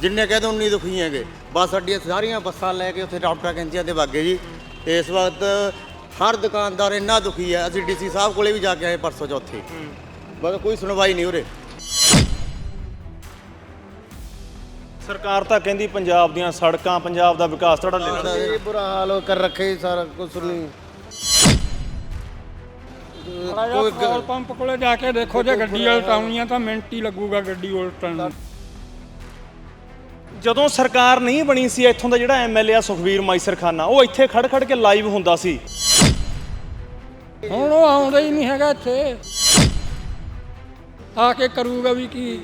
ਜਿੰਨੇ ਕਹਿੰਦੇ ਉਨੀ ਦੁਖੀ ਹੈਗੇ। ਬੱਸ ਅੱਡੀਆਂ ਸਾਰੀਆਂ ਬੱਸਾਂ ਲੈ ਕੇ ਉੱਥੇ ਡਾਕਟਰ ਕੈਂਚੀਆਂ ਤੇ ਵਾਗੇ ਜੀ। ਤੇ ਇਸ ਵਕਤ ਹਰ ਦੁਕਾਨਦਾਰ ਇੰਨਾ ਦੁਖੀ ਹੈ ਅਸੀਂ ਡੀਸੀ ਸਾਹਿਬ ਕੋਲੇ ਵੀ ਜਾ ਕੇ ਆਏ ਪਰਸੋਂ ਚੌਥੇ। ਬਸ ਕੋਈ ਸੁਣਵਾਈ ਨਹੀਂ ਉਰੇ। ਸਰਕਾਰ ਤਾਂ ਕਹਿੰਦੀ ਪੰਜਾਬ ਦੀਆਂ ਸੜਕਾਂ ਪੰਜਾਬ ਦਾ ਵਿਕਾਸ ਧੜਾ ਲੈਣਾ ਇਹ ਬੁਰਾ ਹਾਲ ਕਰ ਰੱਖੇ ਸਾਰਾ ਕੁਝ ਨਹੀਂ। ਕੋਈ ਪੰਪ ਕੋਲੇ ਜਾ ਕੇ ਦੇਖੋ ਜੇ ਗੱਡੀ ਉਲਟਾਉਣੀ ਆ ਤਾਂ ਮਿੰਟ ਹੀ ਲੱਗੂਗਾ ਗੱਡੀ ਉਲਟਣ ਨੂੰ। ਜਦੋਂ ਸਰਕਾਰ ਨਹੀਂ ਬਣੀ ਸੀ ਇੱਥੋਂ ਦਾ ਜਿਹੜਾ ਐਮਐਲਏ ਆ ਸੁਖਵੀਰ ਮਾਈਸਰਖਾਨਾ ਉਹ ਇੱਥੇ ਖੜ ਖੜ ਕੇ ਲਾਈਵ ਹੁੰਦਾ ਸੀ। ਹੁਣ ਉਹ ਆਉਂਦਾ ਹੀ ਨਹੀਂ ਹੈਗਾ ਇੱਥੇ। ਆ ਕੇ ਕਰੂਗਾ ਵੀ ਕੀ?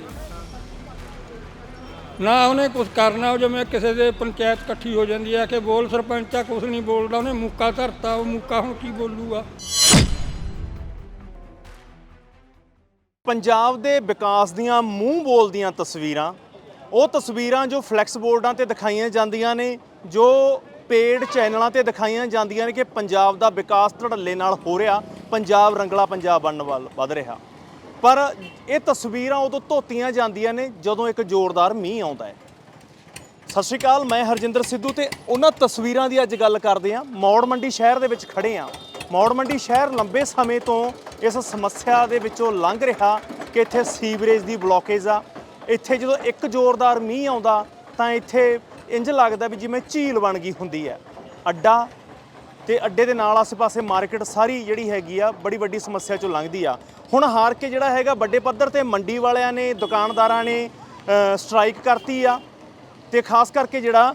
ਨਾ ਉਹਨੇ ਕੁਝ ਕਰਨਾ ਉਹ ਜਿਵੇਂ ਕਿਸੇ ਦੇ ਪੰਚਾਇਤ ਇਕੱਠੀ ਹੋ ਜਾਂਦੀ ਹੈ ਕਿ ਬੋਲ ਸਰਪੰਚਾ ਕੁਝ ਨਹੀਂ ਬੋਲਦਾ ਉਹਨੇ ਮੁੱਕਾ ਧਰਤਾ ਉਹ ਮੁੱਕਾ ਹੁਣ ਕੀ ਬੋਲੂਗਾ? ਪੰਜਾਬ ਦੇ ਵਿਕਾਸ ਦੀਆਂ ਮੂੰਹ ਬੋਲਦੀਆਂ ਤਸਵੀਰਾਂ ਉਹ ਤਸਵੀਰਾਂ ਜੋ ਫਲੈਕਸ ਬੋਰਡਾਂ ਤੇ ਦਿਖਾਈਆਂ ਜਾਂਦੀਆਂ ਨੇ, ਜੋ ਪੇਡ ਚੈਨਲਾਂ ਤੇ ਦਿਖਾਈਆਂ ਜਾਂਦੀਆਂ ਨੇ ਕਿ ਪੰਜਾਬ ਦਾ ਵਿਕਾਸ ਧੜੱਲੇ ਨਾਲ ਹੋ ਰਿਹਾ, ਪੰਜਾਬ ਰੰਗਲਾ ਪੰਜਾਬ ਬਣਨ ਵੱਲ ਵਧ ਰਿਹਾ। ਪਰ ਇਹ ਤਸਵੀਰਾਂ ਉਦੋਂ ਧੋਤੀਆਂ ਜਾਂਦੀਆਂ ਨੇ ਜਦੋਂ ਇੱਕ ਜ਼ੋਰਦਾਰ ਮੀਂਹ ਆਉਂਦਾ ਹੈ। ਸਤਿ ਸ਼੍ਰੀ ਅਕਾਲ, ਮੈਂ ਹਰਜਿੰਦਰ ਸਿੱਧੂ ਤੇ ਉਹਨਾਂ ਤਸਵੀਰਾਂ ਦੀ ਅੱਜ ਗੱਲ ਕਰਦੇ ਹਾਂ। ਮੌੜ ਮੰਡੀ ਸ਼ਹਿਰ ਦੇ ਵਿੱਚ ਖੜੇ ਹਾਂ। ਮੌੜ ਮੰਡੀ ਸ਼ਹਿਰ ਲੰਬੇ ਸਮੇਂ ਤੋਂ ਇਸ ਸਮੱਸਿਆ ਦੇ ਵਿੱਚੋਂ ਲੰਘ ਰਿਹਾ ਕਿ ਇੱਥੇ ਸੀਵਰੇਜ ਦੀ ਬਲੋਕੇਜ ਆ ਇੱਥੇ ਜਦੋਂ ਇੱਕ ਜ਼ੋਰਦਾਰ ਮੀਂਹ ਆਉਂਦਾ, ਤਾਂ ਇੱਥੇ ਇੰਜ ਲੱਗਦਾ ਵੀ ਜਿਵੇਂ ਝੀਲ ਬਣ ਗਈ ਹੁੰਦੀ ਹੈ। ਅੱਡਾ ਤੇ ਅੱਡੇ ਦੇ ਨਾਲ ਆਸ-ਪਾਸੇ ਮਾਰਕੀਟ ਸਾਰੀ ਜਿਹੜੀ ਹੈਗੀ ਆ, ਬੜੀ ਵੱਡੀ ਸਮੱਸਿਆ ਚੋਂ ਲੰਘਦੀ ਆ। ਹੁਣ ਹਾਰ ਕੇ ਜਿਹੜਾ ਹੈਗਾ, ਵੱਡੇ ਪੱਧਰ ਤੇ ਮੰਡੀ ਵਾਲਿਆਂ ਨੇ, ਦੁਕਾਨਦਾਰਾਂ ਨੇ ਸਟ੍ਰਾਈਕ ਕਰਤੀ ਆ। ਤੇ ਖਾਸ ਕਰਕੇ ਜਿਹੜਾ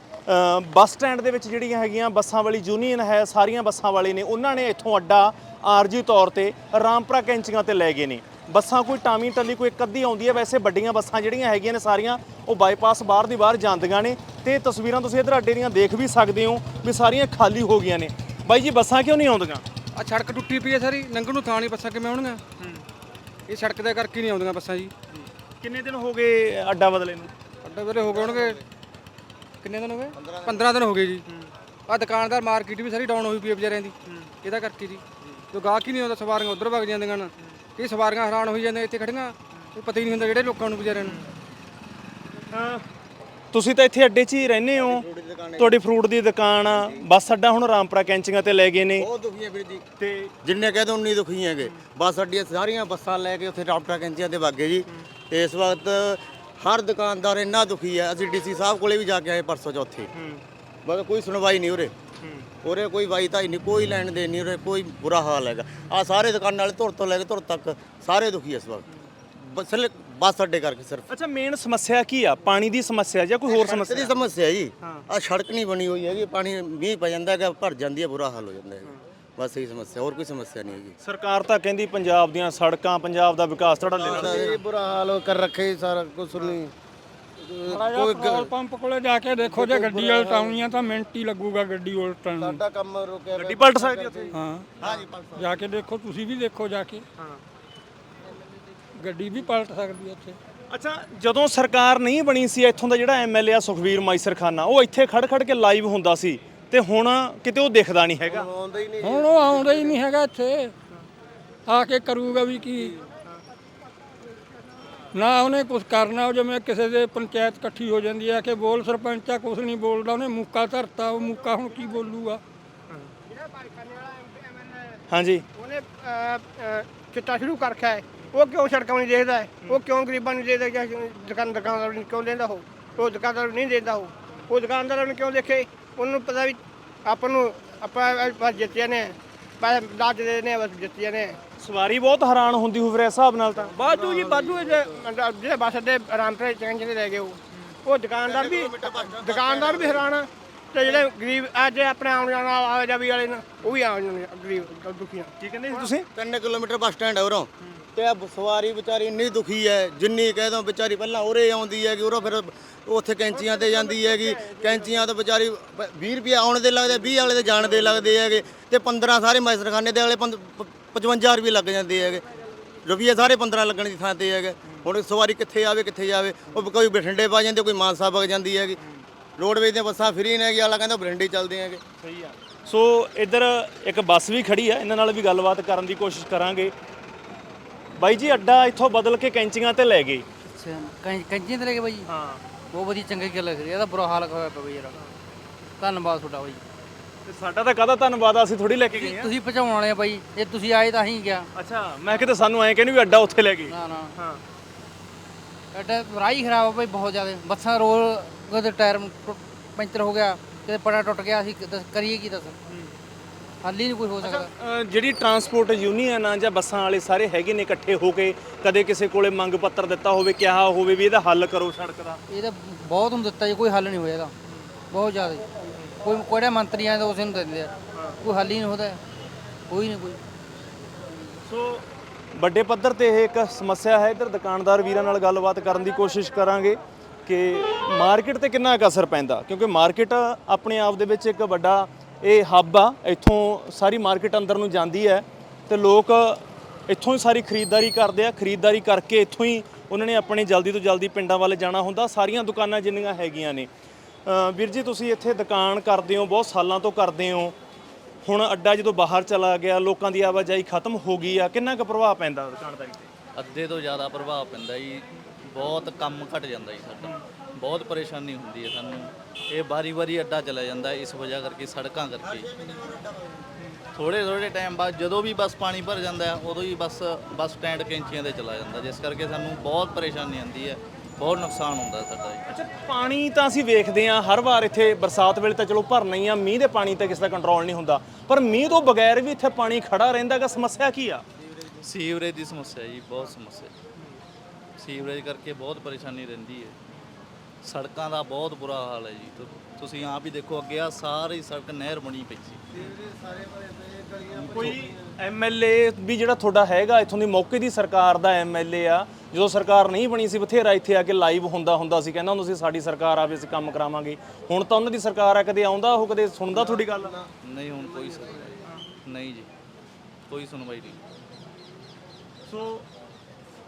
ਬੱਸ ਸਟੈਂਡ ਦੇ ਵਿੱਚ ਜਿਹੜੀਆਂ ਹੈਗੀਆਂ ਬੱਸਾਂ ਵਾਲੀ ਯੂਨੀਅਨ ਹੈ, ਸਾਰੀਆਂ ਬੱਸਾਂ ਵਾਲੇ ਨੇ, ਉਹਨਾਂ ਨੇ ਇੱਥੋਂ ਅੱਡਾ ਆਰਜੀ ਤੌਰ ਤੇ ਰਾਮਪੁਰਾ ਕੈਂਚੀਆਂ ਤੇ ਲੈ ਗਏ ਨੇ। ਬੱਸਾਂ ਕੋਈ ਟਾਮੀ ਟੱਲੀ ਕੋਈ ਇੱਕ ਅੱਧੀ ਆਉਂਦੀ ਹੈ ਵੈਸੇ ਵੱਡੀਆਂ ਬੱਸਾਂ ਜਿਹੜੀਆਂ ਹੈਗੀਆਂ ਨੇ ਸਾਰੀਆਂ ਉਹ ਬਾਈਪਾਸ ਬਾਹਰ ਦੀ ਬਾਹਰ ਜਾਂਦੀਆਂ ਨੇ ਤੇ ਤਸਵੀਰਾਂ ਤੁਸੀਂ ਇਧਰ ਅੱਡੇ ਦੀਆਂ ਦੇਖ ਵੀ ਸਕਦੇ ਹੋ ਵੀ ਸਾਰੀਆਂ ਖਾਲੀ ਹੋ ਗਈਆਂ ਨੇ। ਬਾਈ ਜੀ ਬੱਸਾਂ ਕਿਉਂ ਨਹੀਂ ਆਉਂਦੀਆਂ? ਆ ਸੜਕ ਟੁੱਟੀ ਪਈ ਹੈ ਸਾਰੀ ਲੰਘਣ ਨੂੰ ਥਾਂ ਨਹੀਂ ਬੱਸਾਂ ਕਿਵੇਂ ਆਉਣਗੀਆਂ? ਇਹ ਸੜਕ ਦੇ ਕਰਕੇ ਨਹੀਂ ਆਉਂਦੀਆਂ ਬੱਸਾਂ ਜੀ। ਕਿੰਨੇ ਦਿਨ ਹੋ ਗਏ ਅੱਡਾ ਬਦਲੇ ਨੂੰ? ਅੱਡੇ ਵੇਲੇ ਹੋ ਗਏ ਹੋਣਗੇ। ਕਿੰਨੇ ਦਿਨ ਹੋ ਗਏ? 15 ਦਿਨ ਹੋ ਗਏ ਜੀ। ਆ ਦੁਕਾਨਦਾਰ ਮਾਰਕੀਟ ਵੀ ਸਾਰੀ ਡਾਊਨ ਹੋਈ ਪਈ ਹੈ ਵਿਚਾਰਿਆਂ ਦੀ। ਇਹਦਾ ਕਰਕੇ ਜੀ। ਜੋ ਗਾਹਕ ਹੀ ਨਹੀਂ ਆਉਂਦਾ ਸਵਾਰੀਆਂ ਉਧਰ ਵਗ ਜਾਂਦੀਆਂ ਨੇ। ਇਹ ਸਵਾਰੀਆਂ ਹੈਰਾਨ ਹੋਈ ਜਾਂਦੀਆਂ ਇੱਥੇ ਖੜੀਆਂ ਇਹ ਪਤਾ ਹੀ ਨਹੀਂ ਹੁੰਦਾ ਜਿਹੜੇ ਲੋਕਾਂ ਨੂੰ ਵਿਚਾਰਿਆਂ ਨੂੰ। ਤੁਸੀਂ ਤਾਂ ਇੱਥੇ ਅੱਡੇ 'ਚ ਹੀ ਰਹਿੰਦੇ ਹੋ। ਤੁਹਾਡੀ ਫਰੂਟ ਦੀ ਦੁਕਾਨ ਆ ਬੱਸ ਅੱਡਾ ਹੁਣ ਰਾਮਪੁਰਾ ਕੈਂਚੀਆਂ ਤੇ ਲੈ ਗਏ ਨੇ। ਬਹੁਤ ਦੁਖੀ ਹੈ ਵੀਰ ਜੀ। ਤੇ ਜਿੰਨੇ ਕਹਿੰਦੇ ਉਨੀ ਦੁਖੀ ਹੈਗੇ। ਬੱਸ ਅੱਡੀਆਂ ਸਾਰੀਆਂ ਬੱਸਾਂ ਲੈ ਕੇ ਉੱਥੇ ਡਾਕਟਰ ਕੈਂਚੀਆਂ ਤੇ ਵਾਗੇ ਜੀ। ਤੇ ਇਸ ਵਕਤ ਹਰ ਦੁਕਾਨਦਾਰ ਇੰਨਾ ਦੁਖੀ ਹੈ ਅਸੀਂ ਡੀਸੀ ਸਾਹਿਬ ਕੋਲੇ ਵੀ ਜਾ ਕੇ ਆਏ ਪਰਸੋਂ ਚੌਥੇ। ਬਸ ਕੋਈ ਸੁਣਵਾਈ ਨਹੀਂ ਉਰੇ। ਉਰੇ ਕੋਈ ਵਾਈਤਾ ਹੀ ਨਹੀਂ ਕੋਈ ਲੈਣ ਦੇ ਨਹੀਂ ਉਰੇ ਕੋਈ ਬੁਰਾ ਹਾਲ ਹੈਗਾ। ਆ ਸਾਰੇ ਦੁਕਾਨਾਂ ਵਾਲੇ ਧੁਰ ਤੋਂ ਲੈ ਕੇ ਧੁਰ ਤੱਕ ਸਾਰੇ ਦੁਖੀ ਇਸ ਵਕਤ। ਬਸ ਸਿਰਫ ਬੱਸ ਅੱਡੇ ਕਰਕੇ ਸਿਰਫ। ਅੱਛਾ ਮੇਨ ਸਮੱਸਿਆ ਕੀ ਆ? ਪਾਣੀ ਦੀ ਸਮੱਸਿਆ ਜਾਂ ਕੋਈ ਹੋਰ ਸਮੱਸਿਆ? ਸਮੱਸਿਆ ਹੈ। ਜੀ ਆ ਸੜਕ ਨਹੀਂ ਬਣੀ ਹੋਈ ਹੈਗੀ ਪਾਣੀ ਮੀਂਹ ਪੈ ਜਾਂਦਾ ਹੈਗਾ ਭਰ ਜਾਂਦੀ ਹੈ ਬੁਰਾ ਹਾਲ ਹੋ ਜਾਂਦਾ ਹੈ ਬਸ ਇਹੀ ਸਮੱਸਿਆ ਹੋਰ ਕੋਈ ਸਮੱਸਿਆ ਨਹੀਂ ਹੈਗੀ। ਸਰਕਾਰ ਤਾਂ ਕਹਿੰਦੀ ਪੰਜਾਬ ਦੀਆਂ ਸੜਕਾਂ ਪੰਜਾਬ ਦਾ ਵਿਕਾਸ ਧੜਾ ਲੈਣਾ ਇਹ ਬੁਰਾ ਹਾਲ ਕਰ ਰੱਖੇ ਸਾਰਾ ਕੁਝ ਨਹੀਂ। ਕੋਈ ਪੈਟਰੋਲ ਪੰਪ ਕੋਲੇ ਜਾ ਕੇ ਦੇਖੋ ਜੇ ਗੱਡੀ ਉਲਟਾਉਣੀ ਆ ਤਾਂ ਮਿੰਟ ਹੀ ਲੱਗੂਗਾ ਗੱਡੀ ਉਲਟਣ ਨੂੰ। ਸਾਡਾ ਕੰਮ ਰੁਕਿਆ ਗੱਡੀ ਪਲਟ ਸਕਦੀ ਉੱਥੇ? ਹਾਂ। ਜਾ ਕੇ ਦੇਖੋ ਤੁਸੀਂ ਵੀ ਦੇਖੋ ਜਾ ਕੇ। ਗੱਡੀ ਵੀ ਪਲਟ ਸਕਦੀ ਹੈ ਇੱਥੇ ਅੱਛਾ ਜਦੋਂ ਸਰਕਾਰ ਨਹੀਂ ਬਣੀ ਸੀ ਇੱਥੋਂ ਦਾ ਜਿਹੜਾ ਐਮਐਲਏ ਆ ਸੁਖਵੀਰ ਮਾਈਸਰਖਾਨਾ ਉਹ ਇੱਥੇ ਖੜ ਖੜ ਕੇ ਲਾਈਵ ਹੁੰਦਾ ਸੀ ਤੇ ਹੁਣ ਕਿਤੇ ਉਹ ਦਿਖਦਾ ਨਹੀਂ ਹੈਗਾ? ਆਉਂਦਾ ਹੀ ਨਹੀਂ ਹੁਣ ਉਹ ਆਉਂਦਾ ਹੀ ਨਹੀਂ ਹੈਗਾ ਇੱਥੇ। ਆ ਕੇ ਕਰੂਗਾ ਵੀ ਕੀ? ਨਾ ਉਹਨੇ ਕੁਝ ਕਰਨਾ ਉਹ ਜਿਵੇਂ ਕਿਸੇ ਦੇ ਪੰਚਾਇਤ ਇਕੱਠੀ ਹੋ ਜਾਂਦੀ ਹੈ ਕਿ ਬੋਲ ਸਰਪੰਚਾ ਕੁਝ ਨਹੀਂ ਬੋਲਦਾ ਉਹਨੇ ਮੁੱਕਾ ਧਰਤਾ ਉਹ ਮੁੱਕਾ ਹੁਣ ਕੀ ਬੋਲੂਗਾ? ਹਾਂਜੀ। ਉਹਨੇ ਚਿੱਟਾ ਸ਼ੁਰੂ ਕਰ ਰੱਖਿਆ ਹੈ। ਉਹ ਕਿਉਂ ਸੜਕਾਂ ਨੂੰ ਨਹੀਂ ਦੇਖਦਾ ਹੈ? ਉਹ ਕਿਉਂ ਗਰੀਬਾਂ ਨੂੰ ਦੇਖਦਾ ਜਾਂ ਦੁਕਾਨ ਦੁਕਾਨਦਾਰ ਨੂੰ ਕਿਉਂ ਲੈਂਦਾ ਹੋ ਉਹ ਦੁਕਾਨਦਾਰ ਨੂੰ ਨਹੀਂ ਦੇਦਾ ਹੋ ਉਹ ਦੁਕਾਨਦਾਰ ਨੂੰ ਕਿਉਂ ਦੇਖੇ? ਉਹਨੂੰ ਪਤਾ ਵੀ ਆਪਾਂ ਨੂੰ ਆਪਾਂ ਬਸ ਜਿੱਤਿਆ ਨੇ ਬਸ ਦਾਜ ਦੇ ਨੇ ਬਸ ਜਿੱਤਿਆ ਨੇ ਸਵਾਰੀ ਬਹੁਤ ਹੈਰਾਨ ਹੁੰਦੀ ਹੋਵੇ ਇਸ ਹਿਸਾਬ ਨਾਲ ਤਾਂ। ਬਾਦੂ ਜੀ ਬਾਦੂ ਜਿਹੜੇ ਬੱਸ ਅੱਡੇ ਆਰਾਮਪੁਰੇ ਚੰਗੇ ਦੇ ਲੈ ਗਏ ਉਹ। ਉਹ ਦੁਕਾਨਦਾਰ ਵੀ ਦੁਕਾਨਦਾਰ ਵੀ ਹੈਰਾਨ ਆ। ਤੇ ਜਿਹੜੇ ਗਰੀਬ ਅੱਜ ਆਪਣੇ ਆਉਣ ਜਾਣ ਵਾਲਾ ਆਵਾਜਾਈ ਵਾਲੇ ਨੇ ਉਹ ਵੀ ਆਉਣ ਜਾਣ ਗਰੀਬ ਦੁਖੀਆਂ ਕੀ ਕਹਿੰਦੇ ਸੀ ਤੁਸੀਂ? 3 ਕਿਲੋਮੀਟਰ ਬੱਸ ਸਟੈਂਡ ਹੈ ਉਰੋਂ। ਤੇ ਆ ਸਵਾਰੀ ਵਿਚਾਰੀ ਇੰਨੀ ਦੁਖੀ ਹੈ ਜਿੰਨੀ ਕਹਿ ਦੋ ਵਿਚਾਰੀ ਪਹਿਲਾਂ ਉਰੇ ਆਉਂਦੀ ਹੈ ਕਿ ਉਰੋਂ ਫਿਰ ਉੱਥੇ ਕੈਂਚੀਆਂ ਤੇ ਜਾਂਦੀ ਹੈਗੀ। ਕੈਂਚੀਆਂ ਤੋਂ ਵਿਚਾਰੀ 20 ਰੁਪਏ ਆਉਣ ਦੇ ਲੱਗਦੇ 20 ਵਾਲੇ ਦੇ ਜਾਣ ਦੇ ਲੱਗਦੇ ਹੈਗੇ। ਤੇ 15 ਸਾਰੇ ਮੈਸਰਖਾਨੇ ਦੇ ਵਾਲੇ 55 ਰੁਪਏ ਲੱਗ ਜਾਂਦੇ ਹੈਗੇ। ਰੁਪਏ ਸਾਰੇ 15 ਲੱਗਣ ਦੀ ਥਾਂ ਤੇ ਹੈਗੇ। ਹੁਣ ਸਵਾਰੀ ਕਿੱਥੇ ਆਵੇ ਕਿੱਥੇ ਜਾਵੇ। ਉਹ ਕੋਈ ਬਠਿੰਡੇ ਪਾ ਜਾਂਦੇ ਕੋਈ ਮਾਨਸਾ ਵਗ ਜਾਂਦੀ ਹੈਗੀ। ਰੋਡਵੇਜ਼ ਦੀਆਂ ਬੱਸਾਂ ਫਰੀ ਨੇ ਹੈਗੀ ਆਲਾ ਕਹਿੰਦਾ ਬਠਿੰਡੇ ਚੱਲਦੇ ਹੈਗੇ। ਸਹੀ ਆ। ਸੋ ਇੱਧਰ ਇੱਕ ਬੱਸ ਵੀ ਖੜੀ ਆ ਇਹਨਾਂ ਨਾਲ ਵੀ ਗੱਲਬਾਤ ਕਰਨ ਦੀ ਕੋਸ਼ਿਸ਼ ਕਰਾਂਗੇ। ਬਾਈ ਜੀ ਅੱਡਾ ਇੱਥੋਂ ਬਦਲ ਕੇ ਕੈਂਚੀਆਂ ਤੇ ਲੈ ਗਏ। ਅੱਛਾ ਕੰਜੀਆਂ ਤੇ ਲੈ ਕੇ ਬਾਈ ਹਾਂ। ਬਹੁਤ ਵਧੀਆ ਚੰਗੀ ਗੱਲ ਹੈ ਇਹਦਾ ਬੁਰਾ ਹਾਲ ਹੋਇਆ ਪਿਆ ਬਈ ਯਾਰ ਧੰਨਵਾਦ ਤੁਹਾਡਾ ਬਾਈ। ਤੇ ਸਾਡਾ ਤਾਂ ਕਾਹਦਾ ਧੰਨਵਾਦ ਆ, ਅਸੀਂ ਥੋੜੀ ਲੈ ਕੇ ਗਏ ਆ। ਤੁਸੀਂ ਪਹੁੰਚਾਉਣ ਵਾਲੇ ਆ ਬਾਈ। ਜੇ ਤੁਸੀਂ ਆਏ ਤਾਂ ਹੀ ਗਿਆ। ਅੱਛਾ ਮੈਂ ਕਿਤੇ ਸਾਨੂੰ ਐਂ ਕਹਿੰਦੇ ਵੀ ਅੱਡਾ ਉੱਥੇ ਲੈ ਗਏ। ਨਾ ਨਾ। ਹਾਂ। ਐਡਾ ਰਾਹੀ ਖਰਾਬ ਆ ਬਾਈ ਬਹੁਤ ਜ਼ਿਆਦਾ। ਬੱਸਾਂ ਰੋਲ ਕਦੇ ਟਾਇਰ ਟੁੱਟ- ਪੈਂਚਰ ਹੋ ਗਿਆ ਕਿਤੇ ਪੜਾ ਟੁੱਟ ਗਿਆ ਅਸੀਂ ਦੱਸ ਕਰੀਏ ਕੀ ਦੱਸ? ਹੱਲ ਨਹੀਂ ਕੋਈ ਹੋ ਸਕਦਾ। ਅ, ਜਿਹੜੀ ਟਰਾਂਸਪੋਰਟ ਯੂਨੀਅਨ ਆ ਜਾਂ ਬੱਸਾਂ ਵਾਲੇ ਸਾਰੇ ਹੈਗੇ ਨੇ ਇਕੱਠੇ ਹੋ ਕੇ ਕਦੇ ਕਿਸੇ ਕੋਲੇ ਮੰਗ ਪੱਤਰ ਦਿੱਤਾ ਹੋਵੇ ਕਿਹਾ ਹੋਵੇ ਵੀ ਇਹਦਾ ਹੱਲ ਕਰੋ ਸੜਕ ਦਾ? ਇਹ ਤਾਂ ਬਹੁਤ ਨੂੰ ਦਿੱਤਾ ਜੀ ਕੋਈ ਹੱਲ ਨਹੀਂ ਹੋਇਆ ਇਹਦਾ। ਬਹੁਤ ਜ਼ਿਆਦਾ ਜੀ। ਕੋਈ ਕੋੜਾ ਮੰਤਰੀ ਆਏ ਤਾਂ ਉਸੇ ਨੂੰ ਦਿੰਦੇ ਆ। ਕੋਈ ਹੱਲ ਹੀ ਨਹੀਂ ਹੁੰਦਾ। ਕੋਈ ਨਹੀਂ, ਕੋਈ। ਸੋ ਵੱਡੇ ਪੱਧਰ ਤੇ ਇਹ ਇੱਕ ਸਮੱਸਿਆ ਹੈ। ਇੱਧਰ ਦੁਕਾਨਦਾਰ ਵੀਰਾਂ ਨਾਲ ਗੱਲਬਾਤ ਕਰਨ ਦੀ ਕੋਸ਼ਿਸ਼ ਕਰਾਂਗੇ ਕਿ ਮਾਰਕੀਟ ਤੇ ਕਿੰਨਾ ਕੁ ਅਸਰ ਪੈਂਦਾ? ਕਿਉਂਕਿ ਮਾਰਕੀਟ ਆਪਣੇ ਆਪ ਦੇ ਵਿੱਚ ਇੱਕ ਵੱਡਾ ਇਹ ਹੱਬ ਆ। ਇੱਥੋਂ ਸਾਰੀ ਮਾਰਕੀਟ ਅੰਦਰ ਨੂੰ ਜਾਂਦੀ ਹੈ ਤੇ ਲੋਕ ਇੱਥੋਂ ਹੀ ਸਾਰੀ ਖਰੀਦਦਾਰੀ ਕਰਦੇ ਆ। ਖਰੀਦਦਾਰੀ ਕਰਕੇ ਇੱਥੋਂ ਹੀ ਉਹਨਾਂ ਨੇ ਆਪਣੇ ਜਲਦੀ ਤੋਂ ਜਲਦੀ ਪਿੰਡਾਂ ਵੱਲ ਜਾਣਾ ਹੁੰਦਾ। ਸਾਰੀਆਂ ਦੁਕਾਨਾਂ ਜਿੰਨੀਆਂ ਹੈਗੀਆਂ ਨੇ ਵੀਰ ਜੀ, ਤੁਸੀਂ ਇੱਥੇ ਦੁਕਾਨ ਕਰਦੇ ਹੋ, ਬਹੁਤ ਸਾਲਾਂ ਤੋਂ ਕਰਦੇ ਹੋ। ਹੁਣ ਅੱਡਾ ਜਦੋਂ ਬਾਹਰ ਚਲਾ ਗਿਆ, ਲੋਕਾਂ ਦੀ ਆਵਾਜਾਈ ਖਤਮ ਹੋ ਗਈ ਆ, ਕਿੰਨਾ ਕੁ ਪ੍ਰਭਾਵ ਪੈਂਦਾ ਦੁਕਾਨਦਾਰੀ ਤੇ ਅੱਧੇ ਤੋਂ ਜ਼ਿਆਦਾ ਪ੍ਰਭਾਵ ਪੈਂਦਾ ਜੀ। ਬਹੁਤ ਕੰਮ ਘਟ ਜਾਂਦਾ ਜੀ ਸਾਡਾ। ਬਹੁਤ ਪਰੇਸ਼ਾਨੀ ਹੁੰਦੀ ਹੈ ਸਾਨੂੰ। ਇਹ ਵਾਰੀ-ਵਾਰੀ ਅੱਡਾ ਚਲਾ ਜਾਂਦਾ, ਇਸ ਵਜ੍ਹਾ ਕਰਕੇ ਸੜਕਾਂ ਕਰਕੇ। ਥੋੜੇ ਥੋੜੇ ਟਾਈਮ ਬਾਅਦ ਜਦੋਂ ਵੀ ਬੱਸ ਪਾਣੀ ਭਰ ਜਾਂਦਾ, ਉਦੋਂ ਹੀ ਬੱਸ ਬੱਸ ਸਟੈਂਡ ਕੈਂਚੀਆਂ ਤੇ ਚਲਾ ਜਾਂਦਾ। ਜਿਸ ਕਰਕੇ ਸਾਨੂੰ ਬਹੁਤ ਪਰੇਸ਼ਾਨੀ ਆਉਂਦੀ ਹੈ। ਬਹੁਤ ਨੁਕਸਾਨ ਹੁੰਦਾ ਸਾਡਾ ਜੀ। ਅੱਛਾ ਪਾਣੀ ਤਾਂ ਅਸੀਂ ਵੇਖਦੇ ਆ ਹਰ ਵਾਰ ਇੱਥੇ ਬਰਸਾਤ ਵੇਲੇ ਤਾਂ ਚਲੋ ਭਰਨਾ ਹੀ ਆ ਮੀਂਹ ਦੇ ਪਾਣੀ ਤੇ ਕਿਸੇ ਦਾ ਕੰਟਰੋਲ ਨਹੀਂ ਹੁੰਦਾ। ਪਰ ਮੀਂਹ ਤੋਂ ਬਗੈਰ ਵੀ ਇੱਥੇ ਪਾਣੀ ਖੜਾ ਰਹਿੰਦਾਗਾ ਸਮੱਸਿਆ ਕੀ ਆ? ਸੀਵਰੇਜ ਦੀ ਸਮੱਸਿਆ ਜੀ ਬਹੁਤ ਸਮੱਸਿਆ। ਸੀਵਰੇਜ ਕਰਕੇ ਬਹੁਤ ਪਰੇਸ਼ਾਨੀ ਰਹਿੰਦੀ ਹੈ। ਸੜਕਾਂ ਦਾ ਬਹੁਤ ਬੁਰਾ ਹਾਲ ਹੈ ਜੀ ਤੁਸੀਂ ਆਪ ਹੀ ਦੇਖੋ ਅੱਗੇ ਆ ਸਾਰੀ ਸੜਕ ਨਹਿਰ ਬਣੀ ਪਈ ਸੀ। ਕੋਈ ਐਮਐਲਏ ਵੀ ਜਿਹੜਾ ਤੁਹਾਡਾ ਹੈਗਾ ਇੱਥੋਂ ਦੀ ਮੌਕੇ ਦੀ ਸਰਕਾਰ ਦਾ ਐਮਐਲਏ ਆ ਜਦੋਂ ਸਰਕਾਰ ਨਹੀਂ ਬਣੀ ਸੀ ਬਥੇਰਾ ਇੱਥੇ ਆ ਕੇ ਲਾਈਵ ਹੁੰਦਾ ਹੁੰਦਾ ਸੀ ਕਹਿੰਦਾ ਹੁੰਦਾ ਸੀ ਸਾਡੀ ਸਰਕਾਰ ਆਵੇ ਅਸੀਂ ਕੰਮ ਕਰਾਵਾਂਗੇ। ਹੁਣ ਤਾਂ ਉਹਨਾਂ ਦੀ ਸਰਕਾਰ ਆ ਕਦੇ ਆਉਂਦਾ ਉਹ ਕਦੇ ਸੁਣਦਾ ਤੁਹਾਡੀ ਗੱਲ? ਨਹੀਂ ਹੁਣ ਕੋਈ ਸੁਣਵਾਈ ਨਹੀਂ। ਜੀ ਕੋਈ ਸੁਣਵਾਈ ਨਹੀਂ। ਸੋ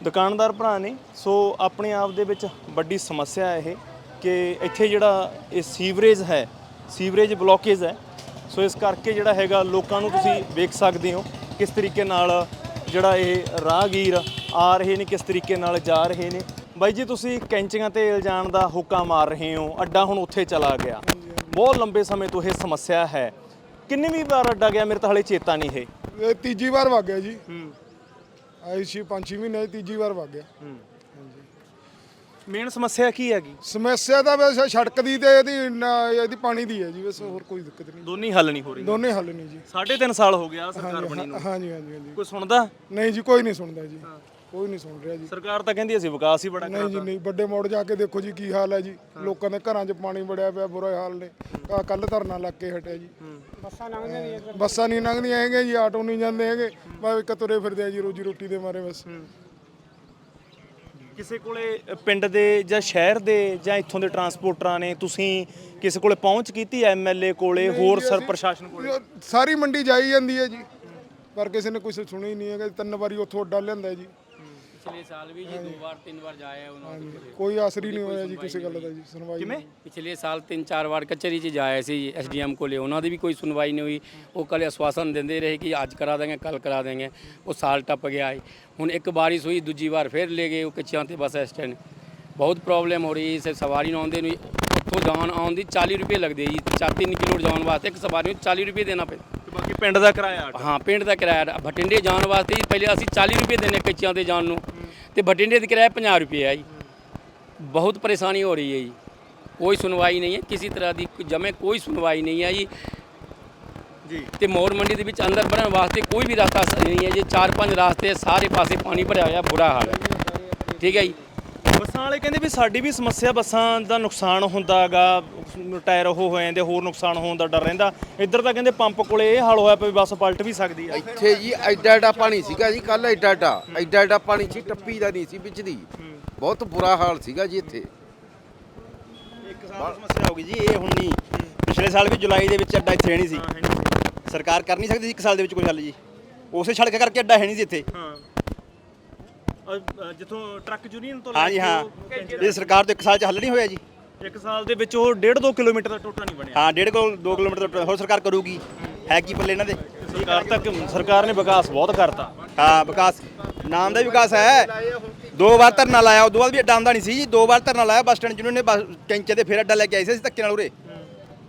ਦੁਕਾਨਦਾਰ ਭਰਾ ਨੇ ਸੋ ਆਪਣੇ ਆਪ ਦੇ ਵਿੱਚ ਵੱਡੀ ਸਮੱਸਿਆ ਇਹ। ਕਿ ਇੱਥੇ ਜਿਹੜਾ ਇਹ ਸੀਵਰੇਜ ਹੈ ਸੀਵਰੇਜ ਬਲੋਕੇਜ ਹੈ ਸੋ ਇਸ ਕਰਕੇ ਜਿਹੜਾ ਹੈਗਾ ਲੋਕਾਂ ਨੂੰ ਤੁਸੀਂ ਵੇਖ ਸਕਦੇ ਹੋ ਕਿਸ ਤਰੀਕੇ ਨਾਲ ਜਿਹੜਾ ਇਹ ਰਾਹਗੀਰ ਆ ਰਹੇ ਨੇ ਕਿਸ ਤਰੀਕੇ ਨਾਲ ਜਾ ਰਹੇ ਨੇ। ਬਾਈ ਜੀ ਤੁਸੀਂ ਕੈਂਚੀਆਂ ਤੇ ਇਲਜ਼ਾਮ ਦਾ ਹੁੱਕਾ ਮਾਰ ਰਹੇ ਹੋ ਅੱਡਾ ਹੁਣ ਉੱਥੇ ਚਲਾ ਗਿਆ। ਬਹੁਤ ਲੰਬੇ ਸਮੇਂ ਤੋਂ ਇਹ ਸਮੱਸਿਆ ਹੈ। ਕਿੰਨੀ ਵੀ ਵਾਰ ਅੱਡਾ ਗਿਆ ਮੇਰੇ ਤਾਂ ਹਲੇ ਚੇਤਾ ਨਹੀਂ ਇਹ ਇਹ ਤੀਜੀ ਵਾਰ ਵਗ ਗਿਆ ਜੀ। ਆਈ ਸੀ ਪੰਜ ਛੇ ਮਹੀਨੇ 'ਚ ਤੀਜੀ ਵਾਰ ਵਗ ਗਿਆ। ਮੇਨ ਸਮੱਸਿਆ ਕੀ ਹੈਗੀ? ਸਮੱਸਿਆ ਤਾਂ ਵੈਸੇ ਸੜਕ ਦੀ ਤੇ ਇਹਦੀ ਨਾ- ਇਹਦੀ ਪਾਣੀ ਦੀ ਹੈ ਜੀ ਵੈਸੇ ਹੋਰ ਕੋਈ ਦਿੱਕਤ ਨਹੀਂ। ਦੋਨੀ ਹੱਲ ਨਹੀਂ ਹੋ ਰਹੀ। ਦੋਨੇ ਹੱਲ ਨਹੀਂ ਜੀ। ਸਾਢੇ ਤਿੰਨ ਸਾਲ ਹੋ ਗਿਆ ਸਰਕਾਰ ਬਣੀ ਨੂੰ। ਹਾਂਜੀ ਹਾਂਜੀ ਹਾਂਜੀ। ਕੋਈ ਸੁਣਦਾ? ਨਹੀਂ ਜੀ ਕੋਈ ਨਹੀਂ ਸੁਣਦਾ ਜੀ। ਕੋਈ ਨਹੀਂ ਸੁਣ ਰਿਹਾ ਜੀ। ਸਰਕਾਰ ਤਾਂ ਕਹਿੰਦੀ ਅਸੀਂ ਵਿਕਾਸ ਹੀ ਬੜਾ ਨਹੀਂ ਜੀ ਨਹੀਂ ਵੱਡੇ ਮੋੜ ਜਾ ਕੇ ਦੇਖੋ ਜੀ ਕੀ ਹਾਲ ਹੈ ਜੀ। ਲੋਕਾਂ ਦੇ ਘਰਾਂ 'ਚ ਪਾਣੀ ਵੜਿਆ ਪਿਆ ਬੁਰੇ ਹਾਲ ਨੇ। ਕੱਲ ਧਰਨਾ ਲੱਗ ਕੇ ਹਟਿਆ ਜੀ। ਬੱਸਾਂ ਲੰਘਦੀਆਂ ਨਹੀਂ ਬੱਸਾਂ ਨਹੀਂ ਲੰਘਦੀਆਂ ਹੈਗੀਆਂ ਜੀ ਆਟੋ ਨਹੀਂ ਜਾਂਦੇ ਹੈਗੇ। ਬਸ ਇੱਕ ਤੁਰੇ ਫਿਰਦੇ ਆ ਜੀ ਰੋਜੀ ਰੋਟੀ ਦੇ ਮਾਰੇ ਬਸ। ਕਿਸੇ ਕੋਲੇ ਪਿੰਡ ਦੇ ਜਾਂ ਸ਼ਹਿਰ ਦੇ ਜਾਂ ਇੱਥੋਂ ਦੇ ਟਰਾਂਸਪੋਰਟਰਾਂ ਨੇ ਤੁਸੀਂ ਕਿਸੇ ਕੋਲੇ ਪਹੁੰਚ ਕੀਤੀ ਐਮਐਲਏ ਕੋਲੇ ਹੋਰ ਸਰ ਪ੍ਰਸ਼ਾਸਨ ਕੋਲੇ? ਸਾਰੀ ਮੰਡੀ ਜਾਈ ਜਾਂਦੀ ਹੈ ਜੀ। ਪਰ ਕਿਸੇ ਨੇ ਕੁਝ ਸੁਣੀ ਹੀ ਨਹੀਂ ਹੈਗਾ ਤਿੰਨ ਵਾਰੀ ਉੱਥੋਂ ਅੱਡਾ ਲਿਆਂਦਾ ਜੀ। ਪਿਛਲੇ ਸਾਲ ਵੀ ਜੀ ਦੋ ਵਾਰ ਤਿੰਨ ਵਾਰ ਜਾਏ ਆ ਉਹਨਾਂ ਦੇ ਕੋਈ ਅਸਰ ਹੀ ਨਹੀਂ ਹੋਇਆ ਜੀ ਕਿਸੇ ਗੱਲ ਦਾ ਜੀ ਸੁਣਵਾਈ ਕਿਵੇਂ? ਪਿਛਲੇ ਸਾਲ ਤਿੰਨ ਚਾਰ ਵਾਰ ਕਚਹਿਰੀ 'ਚ ਜਾਏ ਸੀ ਐਸਡੀਐਮ ਕੋਲੇ। ਉਹਨਾਂ ਦੀ ਵੀ ਕੋਈ ਸੁਣਵਾਈ ਨਹੀਂ ਹੋਈ। ਉਹ ਕੱਲ੍ਹ ਆਸ਼ਵਾਸਨ ਦਿੰਦੇ ਰਹੇ ਕਿ ਅੱਜ ਕਰਾ ਦੇਂਗੇ ਕੱਲ ਕਰਾ ਦੇਂਗੇ ਉਹ ਸਾਲ ਟੱਪ ਗਿਆ ਹੈ ਹੁਣ ਇੱਕ ਬਾਰਿਸ਼ ਹੋਈ ਦੂਜੀ ਵਾਰ ਫਿਰ ਲੈ ਗਏ ਉਹ ਕੱਚਿਆਂ ਤੇ ਬੱਸ ਸਟੈਂਡ ਬਹੁਤ ਪ੍ਰੋਬਲਮ ਹੋ ਰਹੀ ਹੈ ਸਵਾਰੀ ਨੂੰ ਆਉਂਦੇ ਨੂੰ। ਉੱਥੋਂ ਜਾਣ ਆਉਣ ਦੀ 40 ਰੁਪਏ ਲੱਗਦੇ ਜੀ। 4-3 ਕਿਲੋਮੀਟਰ ਜਾਣ ਵਾਸਤੇ ਇੱਕ ਸਵਾਰੀ ਨੂੰ 40 ਰੁਪਏ ਦੇਣਾ ਪੈਂਦਾ ਬਾਕੀ ਪਿੰਡ ਦਾ ਕਿਰਾਇਆ। ਹਾਂ ਪਿੰਡ ਦਾ ਕਿਰਾਇਆ ਬਠਿੰਡੇ ਜਾਣ ਵਾਸਤੇ ਜੀ ਪਹਿਲੇ ਅਸੀਂ 40 ਰੁਪਏ ਦੇਣੇ ਕੱਚਿਆਂ ਤੇ ਜਾਣ ਨੂੰ। ਤੇ ਬਠਿੰਡੇ ਦਾ ਕਿਰਾਇਆ 50 ਰੁਪਏ ਹੈ ਜੀ। ਬਹੁਤ ਪਰੇਸ਼ਾਨੀ ਹੋ ਰਹੀ ਹੈ ਜੀ। ਕੋਈ ਸੁਣਵਾਈ ਨਹੀਂ ਹੈ ਕਿਸੇ ਤਰ੍ਹਾਂ ਦੀ ਜਮੇ ਕੋਈ ਸੁਣਵਾਈ ਨਹੀਂ ਹੈ ਜੀ। ਜੀ। ਤੇ ਮੋੜ ਮੰਡੀ ਦੇ ਵਿੱਚ ਅੰਦਰ ਵੜਨ ਵਾਸਤੇ ਕੋਈ ਵੀ ਰਸਤਾ ਨਹੀਂ ਹੈ ਜੀ। ਚਾਰ ਪੰਜ ਰਸਤੇ ਸਾਰੇ ਪਾਸੇ ਪਾਣੀ ਭਰਿਆ ਹੋਇਆ ਬੁਰਾ ਹਾਲ ਹੈ। ਠੀਕ ਹੈ ਜੀ। ਬੱਸਾਂ ਵਾਲੇ ਕਹਿੰਦੇ ਵੀ ਸਾਡੀ ਵੀ ਸਮੱਸਿਆ ਬੱਸਾਂ ਦਾ ਨੁਕਸਾਨ ਹੁੰਦਾਗਾ ਟਾਇਰ ਉਹ ਹੋ ਜਾਂਦੇ ਹੋਰ ਨੁਕਸਾਨ ਹੋਣ ਦਾ ਡਰ ਰਹਿੰਦਾ। ਇੱਧਰ ਤਾਂ ਕਹਿੰਦੇ ਪੰਪ ਕੋਲੇ ਇਹ ਹਾਲ ਹੋਇਆ ਪਿਆ ਬੱਸ ਪਲਟ ਵੀ ਸਕਦੀ ਆ। ਇੱਥੇ ਜੀ ਐਡਾ ਐਡਾ ਪਾਣੀ ਸੀਗਾ ਜੀ ਕੱਲ ਐਡਾ ਐਡਾ ਐਡਾ ਐਡਾ ਪਾਣੀ ਸੀ ਟੱਪੀ ਦਾ ਨਹੀਂ ਸੀ ਵਿੱਚ ਦੀ। ਬਹੁਤ ਬੁਰਾ ਹਾਲ ਸੀਗਾ ਜੀ ਇੱਥੇ। ਇੱਕ ਸਾਲ ਸਮੱਸਿਆ ਹੋ ਗਈ ਜੀ ਇਹ ਹੁਣ ਨਹੀਂ। ਪਿਛਲੇ ਸਾਲ ਵੀ ਜੁਲਾਈ ਦੇ ਵਿੱਚ ਅੱਡਾ ਇੱਥੇ ਨਹੀਂ ਸੀ। ਸਰਕਾਰ ਕਰ ਨਹੀਂ ਸਕਦੀ ਸੀ ਇੱਕ ਸਾਲ ਦੇ ਵਿੱਚ ਕੋਈ ਹੱਲ ਜੀ। ਉਸੇ ਸੜਕ ਕਰਕੇ ਅੱਡਾ ਹੈ ਨਹੀਂ ਸੀ ਇੱਥੇ। ਹਾਂ। ਅ- ਜਿੱਥੋਂ ਟਰੱਕ ਯੂਨੀਅਨ ਤੋਂ ਹਾਂ ਜੀ ਕੇ ਹਾਂ। ਉਹ ਇਹ ਸਰਕਾਰ ਤੋਂ ਇੱਕ ਸਾਲ ਚ ਹੱਲ ਨਹੀਂ ਹੋਇਆ ਜੀ। ਇੱਕ ਸਾਲ ਦੇ ਵਿੱਚ ਉਹ 1.5 2 ਕਿਲੋਮੀਟਰ ਦਾ ਟੋਟਾ ਨਹੀਂ ਬਣਿਆ। ਹਾਂ ਡੇਢ ਕੋਲ 2 ਕਿਲੋਮੀਟਰ ਤੋਂ ਹੋਰ ਸਰਕਾਰ ਕਰੂਗੀ। ਹੈ ਕੀ ਪੱਲੇ ਇਹਨਾਂ ਦੇ? ਸਰਕਾਰ ਤੱਕ ਸਰਕਾਰ ਨੇ ਵਿਕਾਸ ਬਹੁਤ ਕਰਤਾ। ਹਾਂ ਵਿਕਾਸ ਨਾਮ ਦਾ ਹੀ ਵਿਕਾਸ ਹੈ। ਦੋ ਵਾਰ ਧਰਨਾ ਲਾਇਆ ਉਦੋਂ ਬਾਅਦ ਵੀ ਅੱਡਾ ਆਉਂਦਾ ਨਹੀਂ ਸੀ ਜੀ। ਦੋ ਵਾਰ ਧਰਨਾ ਲਾਇਆ ਬੱਸ ਸਟੈਂਡ ਜਿਹਨਾਂ ਨੇ ਬੱਸ ਕੈਂਚੇ ਤੇ ਫਿਰ ਅੱਡਾ ਲੈ ਕੇ ਆਏ ਸੀ ਅਸੀਂ ਧੱਕੇ ਨਾਲ ਉਰੇ।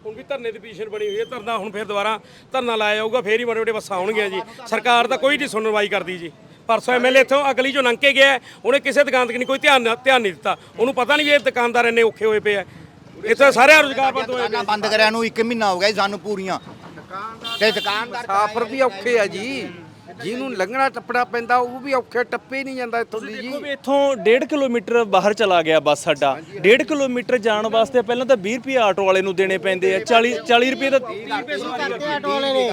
ਹੁਣ ਵੀ ਧਰਨੇ ਦੀ ਪੋਜੀਸ਼ਨ ਬਣੀ ਹੋਈ ਹੈ ਧਰਨਾ ਹੁਣ ਫਿਰ ਦੁਬਾਰਾ ਧਰਨਾ ਲਾਇਆ ਜਾਊਗਾ ਫੇਰ ਹੀ ਬੜੇ ਬੜੇ ਬੱਸਾਂ ਆਉਣਗੀਆਂ ਜੀ। ਸਰਕਾਰ ਤਾਂ ਕੋਈ ਨਹੀਂ ਸੁਣਵਾਈ ਕਰਦੀ ਜੀ। ਪਰਸੋਂ ਐਮਐਲਏ ਇੱਥੋਂ ਅਗਲੀ ਚੋਂ ਲੰਘ ਕੇ ਗਿਆ ਉਹਨੇ ਕਿਸੇ ਦੁਕਾਨ ਤੇ ਨਹੀਂ ਕੋਈ ਧਿਆਨ ਧਿਆਨ ਨਹੀਂ ਦਿੱਤਾ। ਉਹਨੂੰ ਪਤਾ ਨਹੀਂ ਵੀ ਇਹ ਦੁਕਾਨਦਾਰ ਇੰਨੇ ਔਖੇ ਹੋਏ ਪਏ ਆ। ਇੱਥੇ ਸਾਰੇ ਰੁਜ਼ਗਾਰ ਬੰਦ ਹੋਏ ਪਏ। ਬੰਦ ਕਰਿਆ ਨੂੰ 1 ਮਹੀਨਾ ਹੋ ਗਿਆ ਜੀ ਸਾਨੂੰ ਪੂਰੀਆਂ। ਤੇ ਦੁਕਾਨਦਾਰ ਮੁਸਾਫਰ ਵੀ ਔਖੇ ਆ ਜੀ। ਜਿਹਨੂੰ ਲੰਘਣਾ ਟੱਪਣਾ ਪੈਂਦਾ ਉਹ ਵੀ ਔਖੇ ਟੱਪੇ ਨਹੀਂ ਜਾਂਦਾ ਇੱਥੋਂ ਦੀ ਜੀ। ਦੇਖੋ ਵੀ ਇੱਥੋਂ 1.5 ਕਿਲੋਮੀਟਰ ਬਾਹਰ ਚਲਾ ਗਿਆ ਬੱਸ ਅੱਡਾ 1.5 ਕਿਲੋਮੀਟਰ ਜਾਣ ਵਾਸਤੇ ਪਹਿਲਾਂ ਤਾਂ 20 ਰੁਪਏ ਆਟੋ ਵਾਲੇ ਨੂੰ ਦੇਣੇ ਪੈਂਦੇ ਆ 40 40 ਰੁਪਏ ਦਾ ਆਟੋ ਵਾਲੇ ਨੇ।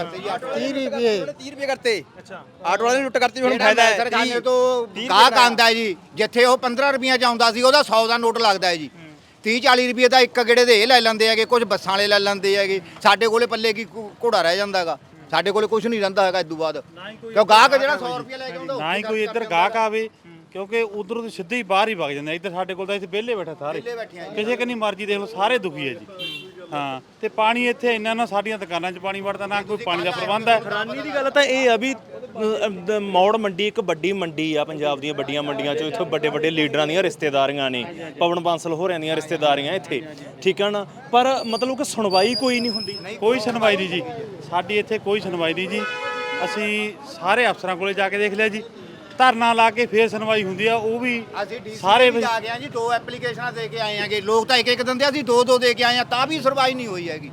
30 ਰੁਪਏ 30 ਰੁਪਏ। ਕਰਤੇ। ਅੱਛਾ। ਆਟੋ ਵਾਲੇ ਨੇ ਲੁੱਟ ਕਰਤੀ ਹੁਣ ਫਾਇਦਾ ਹੈ। ਸਰਕਾਰੇ ਤੋਂ ਗਾਹਕ ਆਂਦਾ ਹੈ ਜੀ ਜਿੱਥੇ ਉਹ 15 ਰੁਪਈਆ ਚ ਆਉਂਦਾ ਸੀ ਉਹਦਾ 100 ਦਾ ਨੋਟ ਲੱਗਦਾ ਹੈ ਜੀ। 30 40 ਰੁਪਏ ਦਾ ਇੱਕ ਗੇੜੇ ਦੇ ਇਹ ਲੈ ਲੈਂਦੇ ਹੈਗੇ ਕੁਝ ਬੱਸਾਂ ਵਾਲੇ ਲੈ ਲੈਂਦੇ ਹੈਗੇ। ਸਾਡੇ ਕੋਲੇ ਪੱਲੇ ਕੀ ਘੋੜਾ ਰਹਿ ਜਾਂਦਾ ਹੈਗਾ। ਸਾਡੇ ਕੋਲੇ ਕੁਝ ਨਹੀਂ ਰਹਿੰਦਾ ਹੈਗਾ ਇਦੋਂ ਬਾਅਦ। ਕਿਉਂ ਗਾਹਕ ਜਿਹੜਾ 100 ਰੁਪਏ ਲੈ ਕੇ ਆਉਂਦਾ ਨਾ ਹੀ ਕੋਈ ਇੱਧਰ ਗਾਹਕ ਆਵੇ ਕਿਉਂਕਿ ਉਧਰੋਂ ਤੋਂ ਸਿੱਧੇ ਹੀ ਬਾਹਰ ਹੀ ਵਗ ਜਾਂਦੇ ਆ। ਇੱਧਰ ਸਾਡੇ ਕੋਲ ਤਾਂ ਇੱਥੇ ਵਿਹਲੇ ਬੈਠਾ ਸਾਰੇ। ਕਿਸੇ ਕੰਨੀ ਮਰਜ਼ੀ ਦੇਖ ਲਓ ਸਾਰੇ ਦੁਖੀ ਹੈ ਜੀ। ਹਾਂ ਤੇ ਪਾਣੀ ਇੱਥੇ ਇੰਨਾ ਨਾ ਸਾਡੀਆਂ ਦੁਕਾਨਾਂ 'ਚ ਪਾਣੀ ਵੜਦਾ ਨਾ ਕੋਈ ਪਾਣੀ ਦਾ ਪ੍ਰਬੰਧ ਹੈ। ਹੈਰਾਨੀ ਦੀ ਗੱਲ ਤਾਂ ਇਹ ਆ ਵੀ ਦ- ਮੌੜ ਮੰਡੀ ਇੱਕ ਵੱਡੀ ਮੰਡੀ ਆ ਪੰਜਾਬ ਦੀਆਂ ਵੱਡੀਆਂ ਮੰਡੀਆਂ ਚੋਂ ਇੱਥੇ ਵੱਡੇ ਵੱਡੇ ਲੀਡਰਾਂ ਦੀਆਂ ਰਿਸ਼ਤੇਦਾਰੀਆਂ ਨੇ ਪਵਨ ਬਾਂਸਲ ਹੋਰਿਆਂ ਦੀਆਂ ਰਿਸ਼ਤੇਦਾਰੀਆਂ ਇੱਥੇ ਠੀਕ ਹੈ ਨਾ? ਪਰ ਮਤਲਬ ਕਿ ਸੁਣਵਾਈ ਕੋਈ ਨਹੀਂ ਹੁੰਦੀ। ਕੋਈ ਸੁਣਵਾਈ ਨਹੀਂ ਜੀ। ਸਾਡੀ ਇੱਥੇ ਕੋਈ ਸੁਣਵਾਈ ਨਹੀਂ ਜੀ। ਅਸੀਂ ਸਾਰੇ ਅਫਸਰਾਂ ਕੋਲੇ ਜਾ ਕੇ ਦੇਖ ਲਿਆ ਜੀ। ਧਰਨਾ ਲਾ ਕੇ ਫੇਰ ਸੁਣਵਾਈ ਹੁੰਦੀ ਆ ਉਹ ਵੀ ਅਸੀਂ ਡੀਸੀ ਸਾਰੇ ਆ ਗਏ ਆ ਜੀ ਦੋ ਐਪਲੀਕੇਸ਼ਨਾਂ ਦੇ ਕੇ ਆਏ ਆਂਗੇ ਲੋਕ ਤਾਂ ਇੱਕ ਇੱਕ ਦਿੰਦੇ ਆ, ਅਸੀਂ ਦੋ ਦੋ ਦੇ ਕੇ ਆਏ ਆ ਤਾਂ ਵੀ ਸੁਣਵਾਈ ਨਹੀਂ ਹੋਈ ਹੈਗੀ।